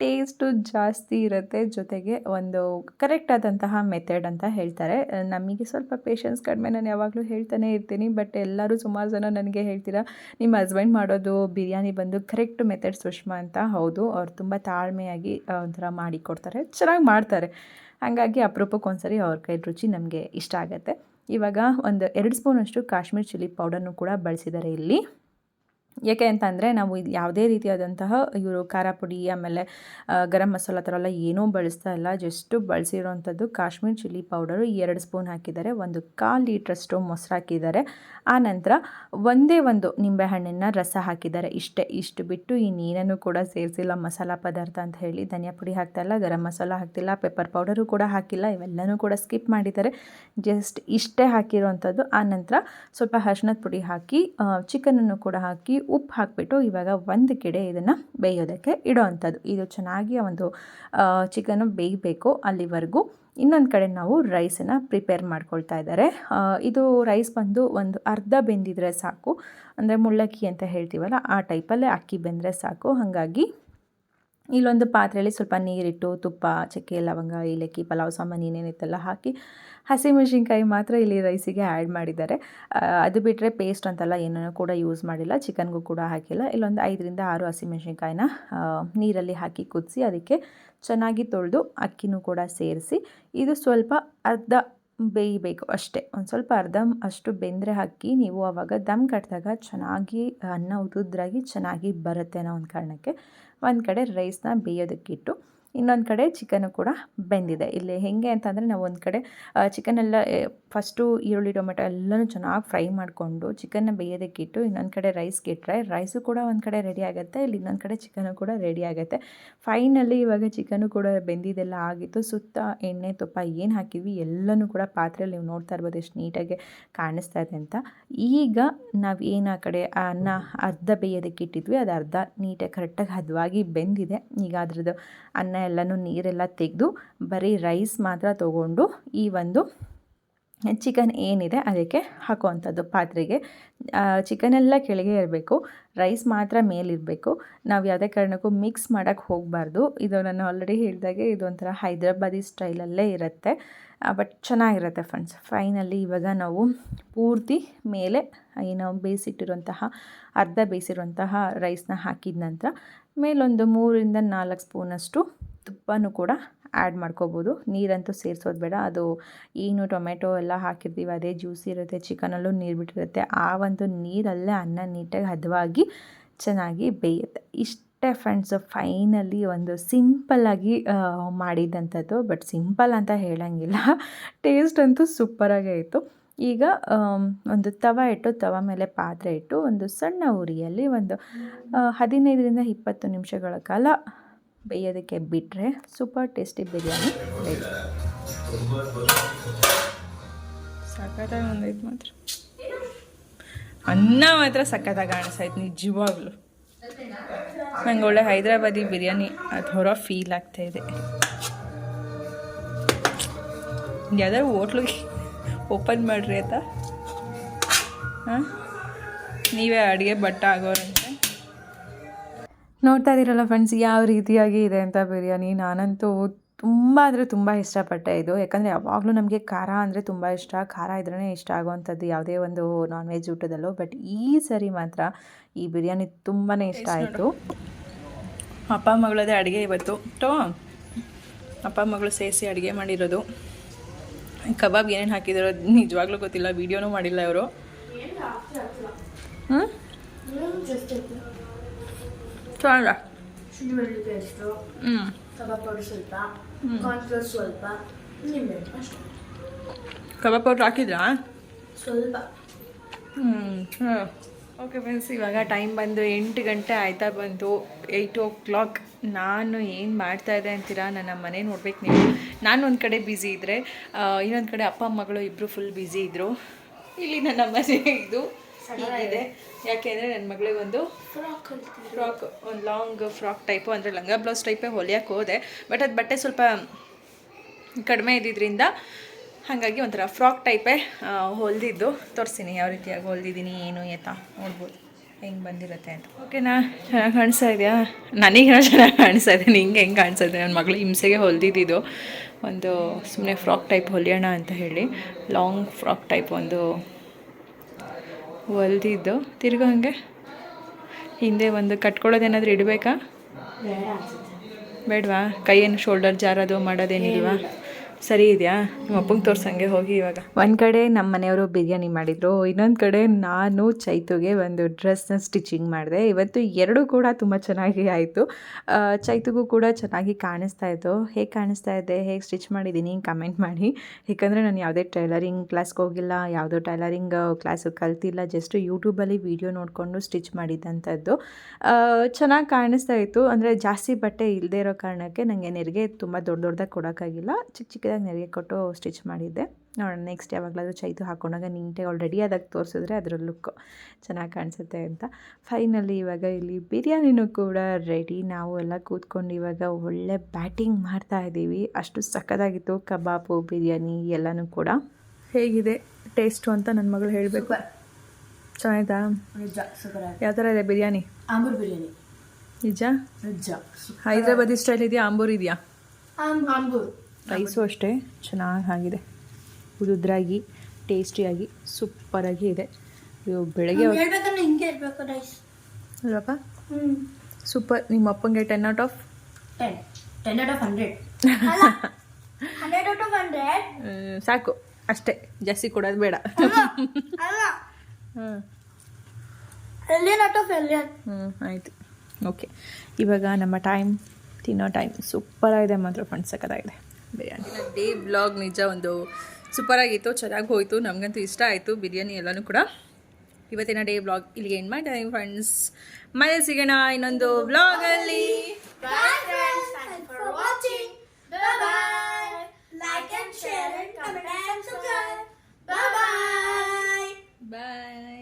ಟೇಸ್ಟು ಜಾಸ್ತಿ ಇರುತ್ತೆ ಜೊತೆಗೆ ಒಂದು ಕರೆಕ್ಟ್ ಆದಂತಹ ಮೆಥಡ್ ಅಂತ ಹೇಳ್ತಾರೆ. ನಮಗೆ ಸ್ವಲ್ಪ ಪೇಷನ್ಸ್ ಕಡಿಮೆ ನಾನು ಯಾವಾಗಲೂ ಹೇಳ್ತಾನೆ ಇರ್ತೀನಿ, ಬಟ್ ಎಲ್ಲರೂ ಸುಮಾರು ಜನ ನನಗೆ ಹೇಳ್ತೀರಾ, ನಿಮ್ಮ ಹಸ್ಬೆಂಡ್ ಮಾಡೋದು ಬಿರಿಯಾನಿ ಬಂದು ಕರೆಕ್ಟ್ ಮೆಥಡ್ ಸುಷ್ಮಾ ಅಂತ. ಹೌದು, ಅವ್ರು ತುಂಬ ತಾಳ್ಮೆಯಾಗಿ ಒಂಥರ ಮಾಡಿಕೊಡ್ತಾರೆ, ಚೆನ್ನಾಗಿ ಮಾಡ್ತಾರೆ. ಹಾಗಾಗಿ ಅಪರೂಪಕ್ಕೊಂದ್ಸರಿ ಅವ್ರ ಕೈ ರುಚಿ ನಮಗೆ ಇಷ್ಟ ಆಗುತ್ತೆ. ಇವಾಗ ಒಂದು ಎರಡು ಸ್ಪೂನಷ್ಟು ಕಾಶ್ಮೀರ್ ಚಿಲ್ಲಿ ಪೌಡರ್ನು ಕೂಡ ಬಳಸಿದ್ದಾರೆ ಇಲ್ಲಿ. ಏಕೆ ಅಂತಂದರೆ ನಾವು ಇದು ಯಾವುದೇ ರೀತಿಯಾದಂತಹ, ಇವರು ಖಾರ ಪುಡಿ, ಆಮೇಲೆ ಗರಂ ಮಸಾಲ ಥರ ಎಲ್ಲ ಏನೂ ಬಳಸ್ತಾ ಇಲ್ಲ. ಜಸ್ಟು ಬಳಸಿರೋವಂಥದ್ದು ಕಾಶ್ಮೀರ್ ಚಿಲ್ಲಿ ಪೌಡರು ಎರಡು ಸ್ಪೂನ್ ಹಾಕಿದ್ದಾರೆ, ಒಂದು ಕಾಲು ಲೀಟ್ರಷ್ಟು ಮೊಸರು ಹಾಕಿದ್ದಾರೆ. ಆ ನಂತರ ಒಂದೇ ಒಂದು ನಿಂಬೆಹಣ್ಣಿನ ರಸ ಹಾಕಿದ್ದಾರೆ. ಇಷ್ಟೇ, ಇಷ್ಟು ಬಿಟ್ಟು ಇನ್ನೇನನ್ನು ಕೂಡ ಸೇರಿಸಿಲ್ಲ, ಮಸಾಲ ಪದಾರ್ಥ ಅಂತ ಹೇಳಿ. ಧನಿಯಾ ಪುಡಿ ಹಾಕ್ತಾ ಇಲ್ಲ, ಗರಂ ಮಸಾಲ ಹಾಕ್ತಿಲ್ಲ, ಪೆಪ್ಪರ್ ಪೌಡರು ಕೂಡ ಹಾಕಿಲ್ಲ, ಇವೆಲ್ಲನೂ ಕೂಡ ಸ್ಕಿಪ್ ಮಾಡಿದ್ದಾರೆ. ಜಸ್ಟ್ ಇಷ್ಟೇ ಹಾಕಿರೋವಂಥದ್ದು ಆ ನಂತರ ಸ್ವಲ್ಪ ಅರ್ಶಿನದ ಪುಡಿ ಹಾಕಿ ಚಿಕನನ್ನು ಕೂಡ ಹಾಕಿ ಉಪ್ಪು ಹಾಕಿಬಿಟ್ಟು ಇವಾಗ ಒಂದು ಕಡೆ ಇದನ್ನು ಬೇಯೋದಕ್ಕೆ ಇಡೋವಂಥದ್ದು ಇದು ಚೆನ್ನಾಗಿ ಒಂದು ಚಿಕನ್ನು ಬೇಯಬೇಕು ಅಲ್ಲಿವರೆಗೂ. ಇನ್ನೊಂದು ಕಡೆ ನಾವು ರೈಸನ್ನು ಪ್ರಿಪೇರ್ ಮಾಡ್ಕೊಳ್ತಾ ಇದ್ದಾರೆ. ಇದು ರೈಸ್ ಬಂದು ಒಂದು ಅರ್ಧ ಬೆಂದಿದ್ರೆ ಸಾಕು. ಅಂದರೆ ಮುಳ್ಳಕ್ಕಿ ಅಂತ ಹೇಳ್ತೀವಲ್ಲ, ಆ ಟೈಪಲ್ಲೇ ಅಕ್ಕಿ ಬೆಂದರೆ ಸಾಕು. ಹಾಗಾಗಿ ಇಲ್ಲೊಂದು ಪಾತ್ರೆಯಲ್ಲಿ ಸ್ವಲ್ಪ ನೀರಿಟ್ಟು, ತುಪ್ಪ, ಚಕ್ಕೆ, ಲವಂಗ, ಏಲಕ್ಕಿ, ಪಲಾವ್ ಸಾಮಾನು ಏನೇನಿತ್ತಲ್ಲ ಹಾಕಿ ಹಸಿಮೆಣಸಿನ್ಕಾಯಿ ಮಾತ್ರ ಇಲ್ಲಿ ರೈಸಿಗೆ ಆ್ಯಡ್ ಮಾಡಿದ್ದಾರೆ. ಅದು ಬಿಟ್ಟರೆ ಪೇಸ್ಟ್ ಅಂತೆಲ್ಲ ಏನೂ ಕೂಡ ಯೂಸ್ ಮಾಡಿಲ್ಲ ಚಿಕನ್ಗೂ ಕೂಡ ಹಾಕಿಲ್ಲ. ಇಲ್ಲೊಂದು ಐದರಿಂದ ಆರು ಹಸಿಮೆಣಸಿನ್ಕಾಯಿನ ನೀರಲ್ಲಿ ಹಾಕಿ ಕುದಿಸಿ ಅದಕ್ಕೆ ಚೆನ್ನಾಗಿ ತೊಳೆದು ಅಕ್ಕಿನೂ ಕೂಡ ಸೇರಿಸಿ, ಇದು ಸ್ವಲ್ಪ ಅರ್ಧ ಬೇಯಬೇಕು ಅಷ್ಟೇ. ಒಂದು ಸ್ವಲ್ಪ ಅರ್ಧ ಅಷ್ಟು ಬೆಂದರೆ ಹಾಕಿ ನೀವು ಆವಾಗ ದಮ್ ಕಟ್ಟಿದಾಗ ಚೆನ್ನಾಗಿ ಅನ್ನ ಉದುದ್ರಾಗಿ ಚೆನ್ನಾಗಿ ಬರುತ್ತೆ ಅನ್ನೋ ಒಂದು ಕಾರಣಕ್ಕೆ ಒಂದು ಕಡೆ ರೈಸ್ನ ಬೇಯೋದಕ್ಕಿಟ್ಟು ಇನ್ನೊಂದು ಕಡೆ ಚಿಕನ್ನು ಕೂಡ ಬೆಂದಿದೆ. ಇಲ್ಲಿ ಹೇಗೆ ಅಂತಂದರೆ ನಾವು ಒಂದು ಕಡೆ ಚಿಕನೆಲ್ಲ ಫಸ್ಟು ಈರುಳ್ಳಿ, ಟೊಮೆಟೊ ಎಲ್ಲನೂ ಚೆನ್ನಾಗಿ ಫ್ರೈ ಮಾಡಿಕೊಂಡು ಚಿಕನ್ನ ಬೇಯೋದಕ್ಕಿಟ್ಟು ಇನ್ನೊಂದು ಕಡೆ ರೈಸ್ಗೆ ಇಟ್ಟರೆ ರೈಸು ಕೂಡ ಒಂದು ಕಡೆ ರೆಡಿ ಆಗುತ್ತೆ, ಇಲ್ಲಿ ಇನ್ನೊಂದು ಕಡೆ ಚಿಕನು ಕೂಡ ರೆಡಿ ಆಗುತ್ತೆ. ಫೈನಲ್ಲಿ ಇವಾಗ ಚಿಕನು ಕೂಡ ಬೆಂದಿದೆಲ್ಲ ಆಗಿತ್ತು. ಸುತ್ತ ಎಣ್ಣೆ, ತುಪ್ಪ ಏನು ಹಾಕಿದ್ವಿ ಎಲ್ಲನೂ ಕೂಡ ಪಾತ್ರೆಯಲ್ಲಿ ನೀವು ನೋಡ್ತಾ ಇರ್ಬೋದು ಎಷ್ಟು ನೀಟಾಗಿ ಕಾಣಿಸ್ತಾ ಇದೆ ಅಂತ. ಈಗ ನಾವು ಏನು ಆ ಕಡೆ ಅನ್ನ ಅರ್ಧ ಬೇಯೋದಕ್ಕೆ ಇಟ್ಟಿದ್ವಿ. ಅದು ಅರ್ಧ ನೀಟಾಗಿ ಕರೆಕ್ಟಾಗಿ ಹದವಾಗಿ ಬೆಂದಿದೆ. ಈಗ ಅದ್ರದ್ದು ಅನ್ನ ಎಲ್ಲನೂ ನೀರೆಲ್ಲ ತೆಗೆದು ಬರೀ ರೈಸ್ ಮಾತ್ರ ತೊಗೊಂಡು ಈ ಒಂದು ಚಿಕನ್ ಏನಿದೆ ಅದಕ್ಕೆ ಹಾಕುವಂಥದ್ದು ಪಾತ್ರೆಗೆ. ಚಿಕನ್ ಎಲ್ಲ ಕೆಳಗೆ ಇರಬೇಕು. ರೈಸ್ ಮಾತ್ರ ಮೇಲಿರಬೇಕು. ನಾವು ಯಾವುದೇ ಕಾರಣಕ್ಕೂ ಮಿಕ್ಸ್ ಮಾಡೋಕ್ಕೆ ಹೋಗಬಾರ್ದು. ಇದು ನಾನು ಆಲ್ರೆಡಿ ಹೇಳಿದಾಗೆ ಇದೊಂಥರ ಹೈದ್ರಾಬಾದಿ ಸ್ಟೈಲಲ್ಲೇ ಇರುತ್ತೆ. ಬಟ್ ಚೆನ್ನಾಗಿರುತ್ತೆ ಫ್ರೆಂಡ್ಸ್ ಫೈನಲ್ಲಿ ಇವಾಗ ನಾವು ಪೂರ್ತಿ ಮೇಲೆ ಏನು ಬೇಯಿಸಿಟ್ಟಿರುವಂತಹ, ಅರ್ಧ ಬೇಯಿಸಿರುವಂತಹ ರೈಸ್ನ ಹಾಕಿದ ನಂತರ ಮೇಲೊಂದು ಮೂರಿಂದ ನಾಲ್ಕು ಸ್ಪೂನಷ್ಟು ತುಪ್ಪನೂ ಕೂಡ ಆ್ಯಡ್ ಮಾಡ್ಕೋಬೋದು. ನೀರಂತೂ ಸೇರಿಸೋದು ಬೇಡ. ಅದು ಏನು ಟೊಮೆಟೊ ಎಲ್ಲ ಹಾಕಿರ್ತೀವಿ, ಅದೇ ಜ್ಯೂಸ್ ಇರುತ್ತೆ, ಚಿಕನಲ್ಲೂ ನೀರು ಬಿಟ್ಟಿರುತ್ತೆ. ಆ ಒಂದು ನೀರಲ್ಲೇ ಅನ್ನ ನೀಟಾಗಿ ಹದವಾಗಿ ಚೆನ್ನಾಗಿ ಬೇಯುತ್ತೆ. ಇಷ್ಟೇ ಫ್ರೆಂಡ್ಸ್ ಫೈನಲಿ ಒಂದು ಸಿಂಪಲ್ಲಾಗಿ ಮಾಡಿದಂಥದ್ದು. ಬಟ್ ಸಿಂಪಲ್ ಅಂತ ಹೇಳೋಂಗಿಲ್ಲ. ಟೇಸ್ಟ್ ಅಂತೂ ಸೂಪರಾಗೇ ಇತ್ತು. ಈಗ ಒಂದು ತವ ಇಟ್ಟು, ತವ ಮೇಲೆ ಪಾತ್ರೆ ಇಟ್ಟು, ಒಂದು ಸಣ್ಣ ಉರಿಯಲ್ಲಿ ಒಂದು ಹದಿನೈದರಿಂದ ಇಪ್ಪತ್ತು ನಿಮಿಷಗಳ ಕಾಲ ಬೇಯೋದಕ್ಕೆ ಬಿಟ್ಟರೆ ಸೂಪರ್ ಟೇಸ್ಟಿ ಬಿರಿಯಾನಿ ರೆಡಿ. ಸಖತ್ತಾಗಿ ಒಂದೈತೆ ಮಾತ್ರ. ಅನ್ನ ಮಾತ್ರ ಸಖತ್ತಾಗಿ ಕಾಣಿಸ್ತೈತೆ ನಿಜವಾಗ್ಲು. ನಂಗೆ ಒಳ್ಳೆ ಹೈದ್ರಾಬಾದಿ ಬಿರಿಯಾನಿ ಅದು ಹೊರ ಫೀಲ್ ಆಗ್ತಾ ಇದೆ. ಯಾವ್ದಾದ್ರು ಹೋಟ್ಲಿಗೆ ಓಪನ್ ಮಾಡ್ರಿ ಆಯ್ತಾ? ಹಾಂ? ನೀವೇ ಅಡುಗೆ ಬಟ್ಟ ಆಗೋರಂತೆ. ನೋಡ್ತಾ ಇದ್ದೀರಲ್ಲ ಫ್ರೆಂಡ್ಸ್ ಯಾವ ರೀತಿಯಾಗಿ ಇದೆ ಅಂತ ಬಿರಿಯಾನಿ? ನಾನಂತೂ ತುಂಬ ಅಂದರೆ ತುಂಬ ಇಷ್ಟಪಟ್ಟೆ ಇದು. ಯಾಕಂದರೆ ಯಾವಾಗಲೂ ನಮಗೆ ಖಾರ ಅಂದರೆ ತುಂಬ ಇಷ್ಟ. ಖಾರ ಇದ್ರೇ ಇಷ್ಟ ಆಗುವಂಥದ್ದು ಯಾವುದೇ ಒಂದು ನಾನ್ ವೆಜ್ ಊಟದಲ್ಲೂ. ಬಟ್ ಈ ಸರಿ ಮಾತ್ರ ಈ ಬಿರಿಯಾನಿ ತುಂಬಾ ಇಷ್ಟ ಆಯಿತು. ಅಪ್ಪ ಮಗಳದೇ ಅಡುಗೆ ಇವತ್ತು. ಟೋ ಅಪ್ಪ ಮಗಳು ಸೇರಿಸಿ ಅಡುಗೆ ಮಾಡಿರೋದು. ಕಬಾಬ್ ಏನೇನು ಹಾಕಿದಾರೋ ನಿಜವಾಗ್ಲೂ ಗೊತ್ತಿಲ್ಲ. ವೀಡಿಯೋನೂ ಮಾಡಿಲ್ಲ ಇವರು. ಹ್ಞೂ ಚೆನ್ನಾಗ ಶುಂಠಿ ಪೇಸ್ಟು ಹ್ಞೂ ಕಬಾಬ್ ಪೌಡರ್ ಸ್ವಲ್ಪ. ಕಾರ್ನ್ಫ್ಲೋರ್ ಸ್ವಲ್ಪ ನಿಂಬೆ ಅಷ್ಟೇ ಕಬಾಬ್ ಪೌಡ್ರ್ ಹಾಕಿದ್ರಾ ಸ್ವಲ್ಪ ಹ್ಞೂ ಓಕೆ ಫ್ರೆಂಡ್ಸ್ ಇವಾಗ ಟೈಮ್ ಬಂದು ಎಂಟು ಗಂಟೆ ಆಯ್ತಾ ಬಂತು ಏಯ್ಟ್ ಓ ಕ್ಲಾಕ್ ನಾನು ಏನು ಮಾಡ್ತಾ ಇದೆ ಅಂತೀರಾ? ನನ್ನ ಮನೆ ನೋಡ್ಬೇಕು ನೀವು. ನಾನು ಒಂದು ಕಡೆ ಬ್ಯುಸಿ ಇದ್ದರೆ ಇನ್ನೊಂದು ಕಡೆ ಅಪ್ಪ ಮಗಳು ಇಬ್ಬರು ಫುಲ್ ಬ್ಯುಸಿ ಇದ್ದರು ಇಲ್ಲಿ ನನ್ನ ಮನೆ ಇದು. ಇದೆ ಯಾಕೆಂದರೆ ನನ್ನ ಮಗಳಿಗೆ ಒಂದು ಫ್ರಾಕ್ ಫ್ರಾಕ್ ಒಂದು ಲಾಂಗ್ ಫ್ರಾಕ್ ಟೈಪು ಅಂದರೆ ಲಂಗ ಬ್ಲೌಸ್ ಟೈಪೇ ಹೊಲಿಯಕ್ಕೆ ಹೋದೆ. ಬಟ್ ಅದು ಬಟ್ಟೆ ಸ್ವಲ್ಪ ಕಡಿಮೆ ಇದ್ದಿದ್ದರಿಂದ ಹಾಗಾಗಿ ಒಂಥರ ಫ್ರಾಕ್ ಟೈಪೇ ಹೊಲಿದಿದ್ದು. ತೋರಿಸ್ತೀನಿ ಯಾವ ರೀತಿಯಾಗಿ ಹೊಲಿದಿದ್ದೀನಿ ಏನು ಏತ ನೋಡ್ಬೋದು. ಹೆಂಗೆ ಬಂದಿರುತ್ತೆ ಅಂತ. ಓಕೆನಾ ಚೆನ್ನಾಗಿ ಕಾಣಿಸ್ತಾ ಇದೆಯಾ? ನನಗೆ ಚೆನ್ನಾಗಿ ಕಾಣಿಸ್ತಾ ಇದೆ. ನಿಂಗೆ ಹೆಂಗೆ ಕಾಣಿಸ್ತಾ ಇದೆ? ನನ್ನ ಮಗಳು ಹಿಂಸೆಗೆ ಹೊಲ್ದಿದ್ದು ಒಂದು ಸುಮ್ಮನೆ ಫ್ರಾಕ್ ಟೈಪ್ ಹೊಲಿಯೋಣ ಅಂತ ಹೇಳಿ. ಲಾಂಗ್ ಫ್ರಾಕ್ ಟೈಪ್ ಒಂದು ಹೊಲ್ದಿದ್ದು ತಿರ್ಗೋ ಹಂಗೆ ಹಿಂದೆ ಒಂದು ಕಟ್ಕೊಳ್ಳೋದೇನಾದರೂ ಇಡಬೇಕಾ? ಬೇಡವಾ? ಕೈಯನ್ನು ಶೋಲ್ಡರ್ ಜಾರೋದು ಮಾಡೋದೇನಿಲ್ವಾ? ಸರಿ ಇದೆಯಾ? ನಿಮ್ಮ ಅಪ್ಪಂಗೆ ತೋರ್ಸಂಗೆ ಹೋಗಿ ಇವಾಗ. ಒಂದು ಕಡೆ ನಮ್ಮ ಮನೆಯವರು ಬಿರಿಯಾನಿ ಮಾಡಿದರು, ಇನ್ನೊಂದು ಕಡೆ ನಾನು ಚೈತುಗೆ ಒಂದು ಡ್ರೆಸ್ನ ಸ್ಟಿಚಿಂಗ್ ಮಾಡಿದೆ. ಇವತ್ತು ಎರಡೂ ಕೂಡ ತುಂಬ ಚೆನ್ನಾಗಿ ಆಯಿತು. ಚೈತುಗೂ ಕೂಡ ಚೆನ್ನಾಗಿ ಕಾಣಿಸ್ತಾ ಇತ್ತು. ಹೇಗೆ ಕಾಣಿಸ್ತಾ ಇದೆ? ಹೇಗೆ ಸ್ಟಿಚ್ ಮಾಡಿದ್ದೀನಿ ಕಮೆಂಟ್ ಮಾಡಿ. ಏಕೆಂದರೆ ನಾನು ಯಾವುದೇ ಟೈಲರಿಂಗ್ ಕ್ಲಾಸ್ಗೆ ಹೋಗಿಲ್ಲ, ಯಾವುದೋ ಟೈಲರಿಂಗ್ ಕ್ಲಾಸು ಕಲ್ತಿಲ್ಲ ಜಸ್ಟ್ ಯೂಟ್ಯೂಬಲ್ಲಿ ವೀಡಿಯೋ ನೋಡಿಕೊಂಡು ಸ್ಟಿಚ್ ಮಾಡಿದ್ದಂಥದ್ದು ಚೆನ್ನಾಗಿ ಕಾಣಿಸ್ತಾ ಇತ್ತು. ಅಂದರೆ ಜಾಸ್ತಿ ಬಟ್ಟೆ ಇಲ್ಲದೆ ಇರೋ ಕಾರಣಕ್ಕೆ ನನಗೆ ನೆರಿಗೆ ತುಂಬ ದೊಡ್ಡ ದೊಡ್ಡದಾಗಿ ಕೊಡೋಕ್ಕಾಗಿಲ್ಲ. ಚಿಕ್ಕ ಚಿಕ್ಕ ಚಿಕ್ಕದಾಗಿ ನೆರಿಗೆ ಕೊಟ್ಟು ಸ್ಟಿಚ್ ಮಾಡಿದ್ದೆ. ನೋಡೋಣ ನೆಕ್ಸ್ಟ್ ಯಾವಾಗಲಾದರೂ ಚೈತು ಹಾಕೊಂಡಾಗ ನೀಟಾಗಿ ಅವ್ಳು ರೆಡಿ ಆದಾಗ ತೋರಿಸಿದ್ರೆ ಅದರ ಲುಕ್ ಚೆನ್ನಾಗಿ ಕಾಣಿಸುತ್ತೆ ಅಂತ. ಫೈನಲಿ ಇವಾಗ ಇಲ್ಲಿ ಬಿರಿಯಾನಿನೂ ಕೂಡ ರೆಡಿ ನಾವು ಎಲ್ಲ ಕೂತ್ಕೊಂಡು ಇವಾಗ ಒಳ್ಳೆ ಬ್ಯಾಟಿಂಗ್ ಮಾಡ್ತಾ ಇದ್ದೀವಿ. ಅಷ್ಟು ಸಕ್ಕತ್ತಾಗಿತ್ತು ಕಬಾಬು ಬಿರಿಯಾನಿ ಎಲ್ಲನೂ ಕೂಡ. ಹೇಗಿದೆ ಟೇಸ್ಟು ಅಂತ ನನ್ನ ಮಗಳು ಹೇಳಬೇಕು. ಚೆನ್ನಾಯ್ತಾ ಯಾವ ಥರ ಇದೆ ಬಿರಿಯಾನಿ? ಆಂಬೂರ್ ಬಿರಿಯಾನಿ. ನಿಜ? ನಿಜ ಹೈದ್ರಾಬಾದಿ ಸ್ಟೈಲ್ ಇದೆಯಾ? ಆಂಬೂರ್ ಇದೆಯಾ? ಆಂಬೂರ್. ರೈಸು ಅಷ್ಟೇ ಚೆನ್ನಾಗಿ ಆಗಿದೆ. ಉದುದ್ರಾಗಿ ಟೇಸ್ಟಿಯಾಗಿ ಸೂಪರಾಗಿ ಇದೆ. ಇದು ಬೆಳಗ್ಗೆ ಅಲ್ವಪ್ಪ ಸೂಪರ್. ನಿಮ್ಮ ಅಪ್ಪಂಗೆ ten out of ten out of hundred ಸಾಕು. ಅಷ್ಟೇ. ಜಾಸ್ತಿ ಕೊಡೋದು ಬೇಡ. ಹ್ಞೂ ಆಯಿತು. ಓಕೆ ಇವಾಗ ನಮ್ಮ ಟೈಮ್ ತಿನ್ನೋ ಟೈಮ್ ಸೂಪರಾಗಿದೆ ಮಾತ್ರ ಫ್ರೆಂಡ್ಸ್ ಸಕ್ಕತ್ತಾಗಿದೆ ಬಿರಿಯಾನಿ ಡೇ ಬ್ಲಾಗ್ ನಿಜ ಒಂದು ಸೂಪರಾಗಿತ್ತು ಚೆನ್ನಾಗಿ ಹೋಯಿತು ನಮಗಂತೂ ಇಷ್ಟ ಆಯಿತು ಬಿರಿಯಾನಿ ಎಲ್ಲನೂ ಕೂಡ. ಇವತ್ತಿನ ಡೇ ಬ್ಲಾಗ್ ಇಲ್ಲಿಗೆ ಏನು ಮಾಡ್ತಾ ಇದ್ದೀನಿ ಫ್ರೆಂಡ್ಸ್ ಮನೆ ಸಿಗೋಣ ಇನ್ನೊಂದು ಬ್ಲಾಗಲ್ಲಿ Bye.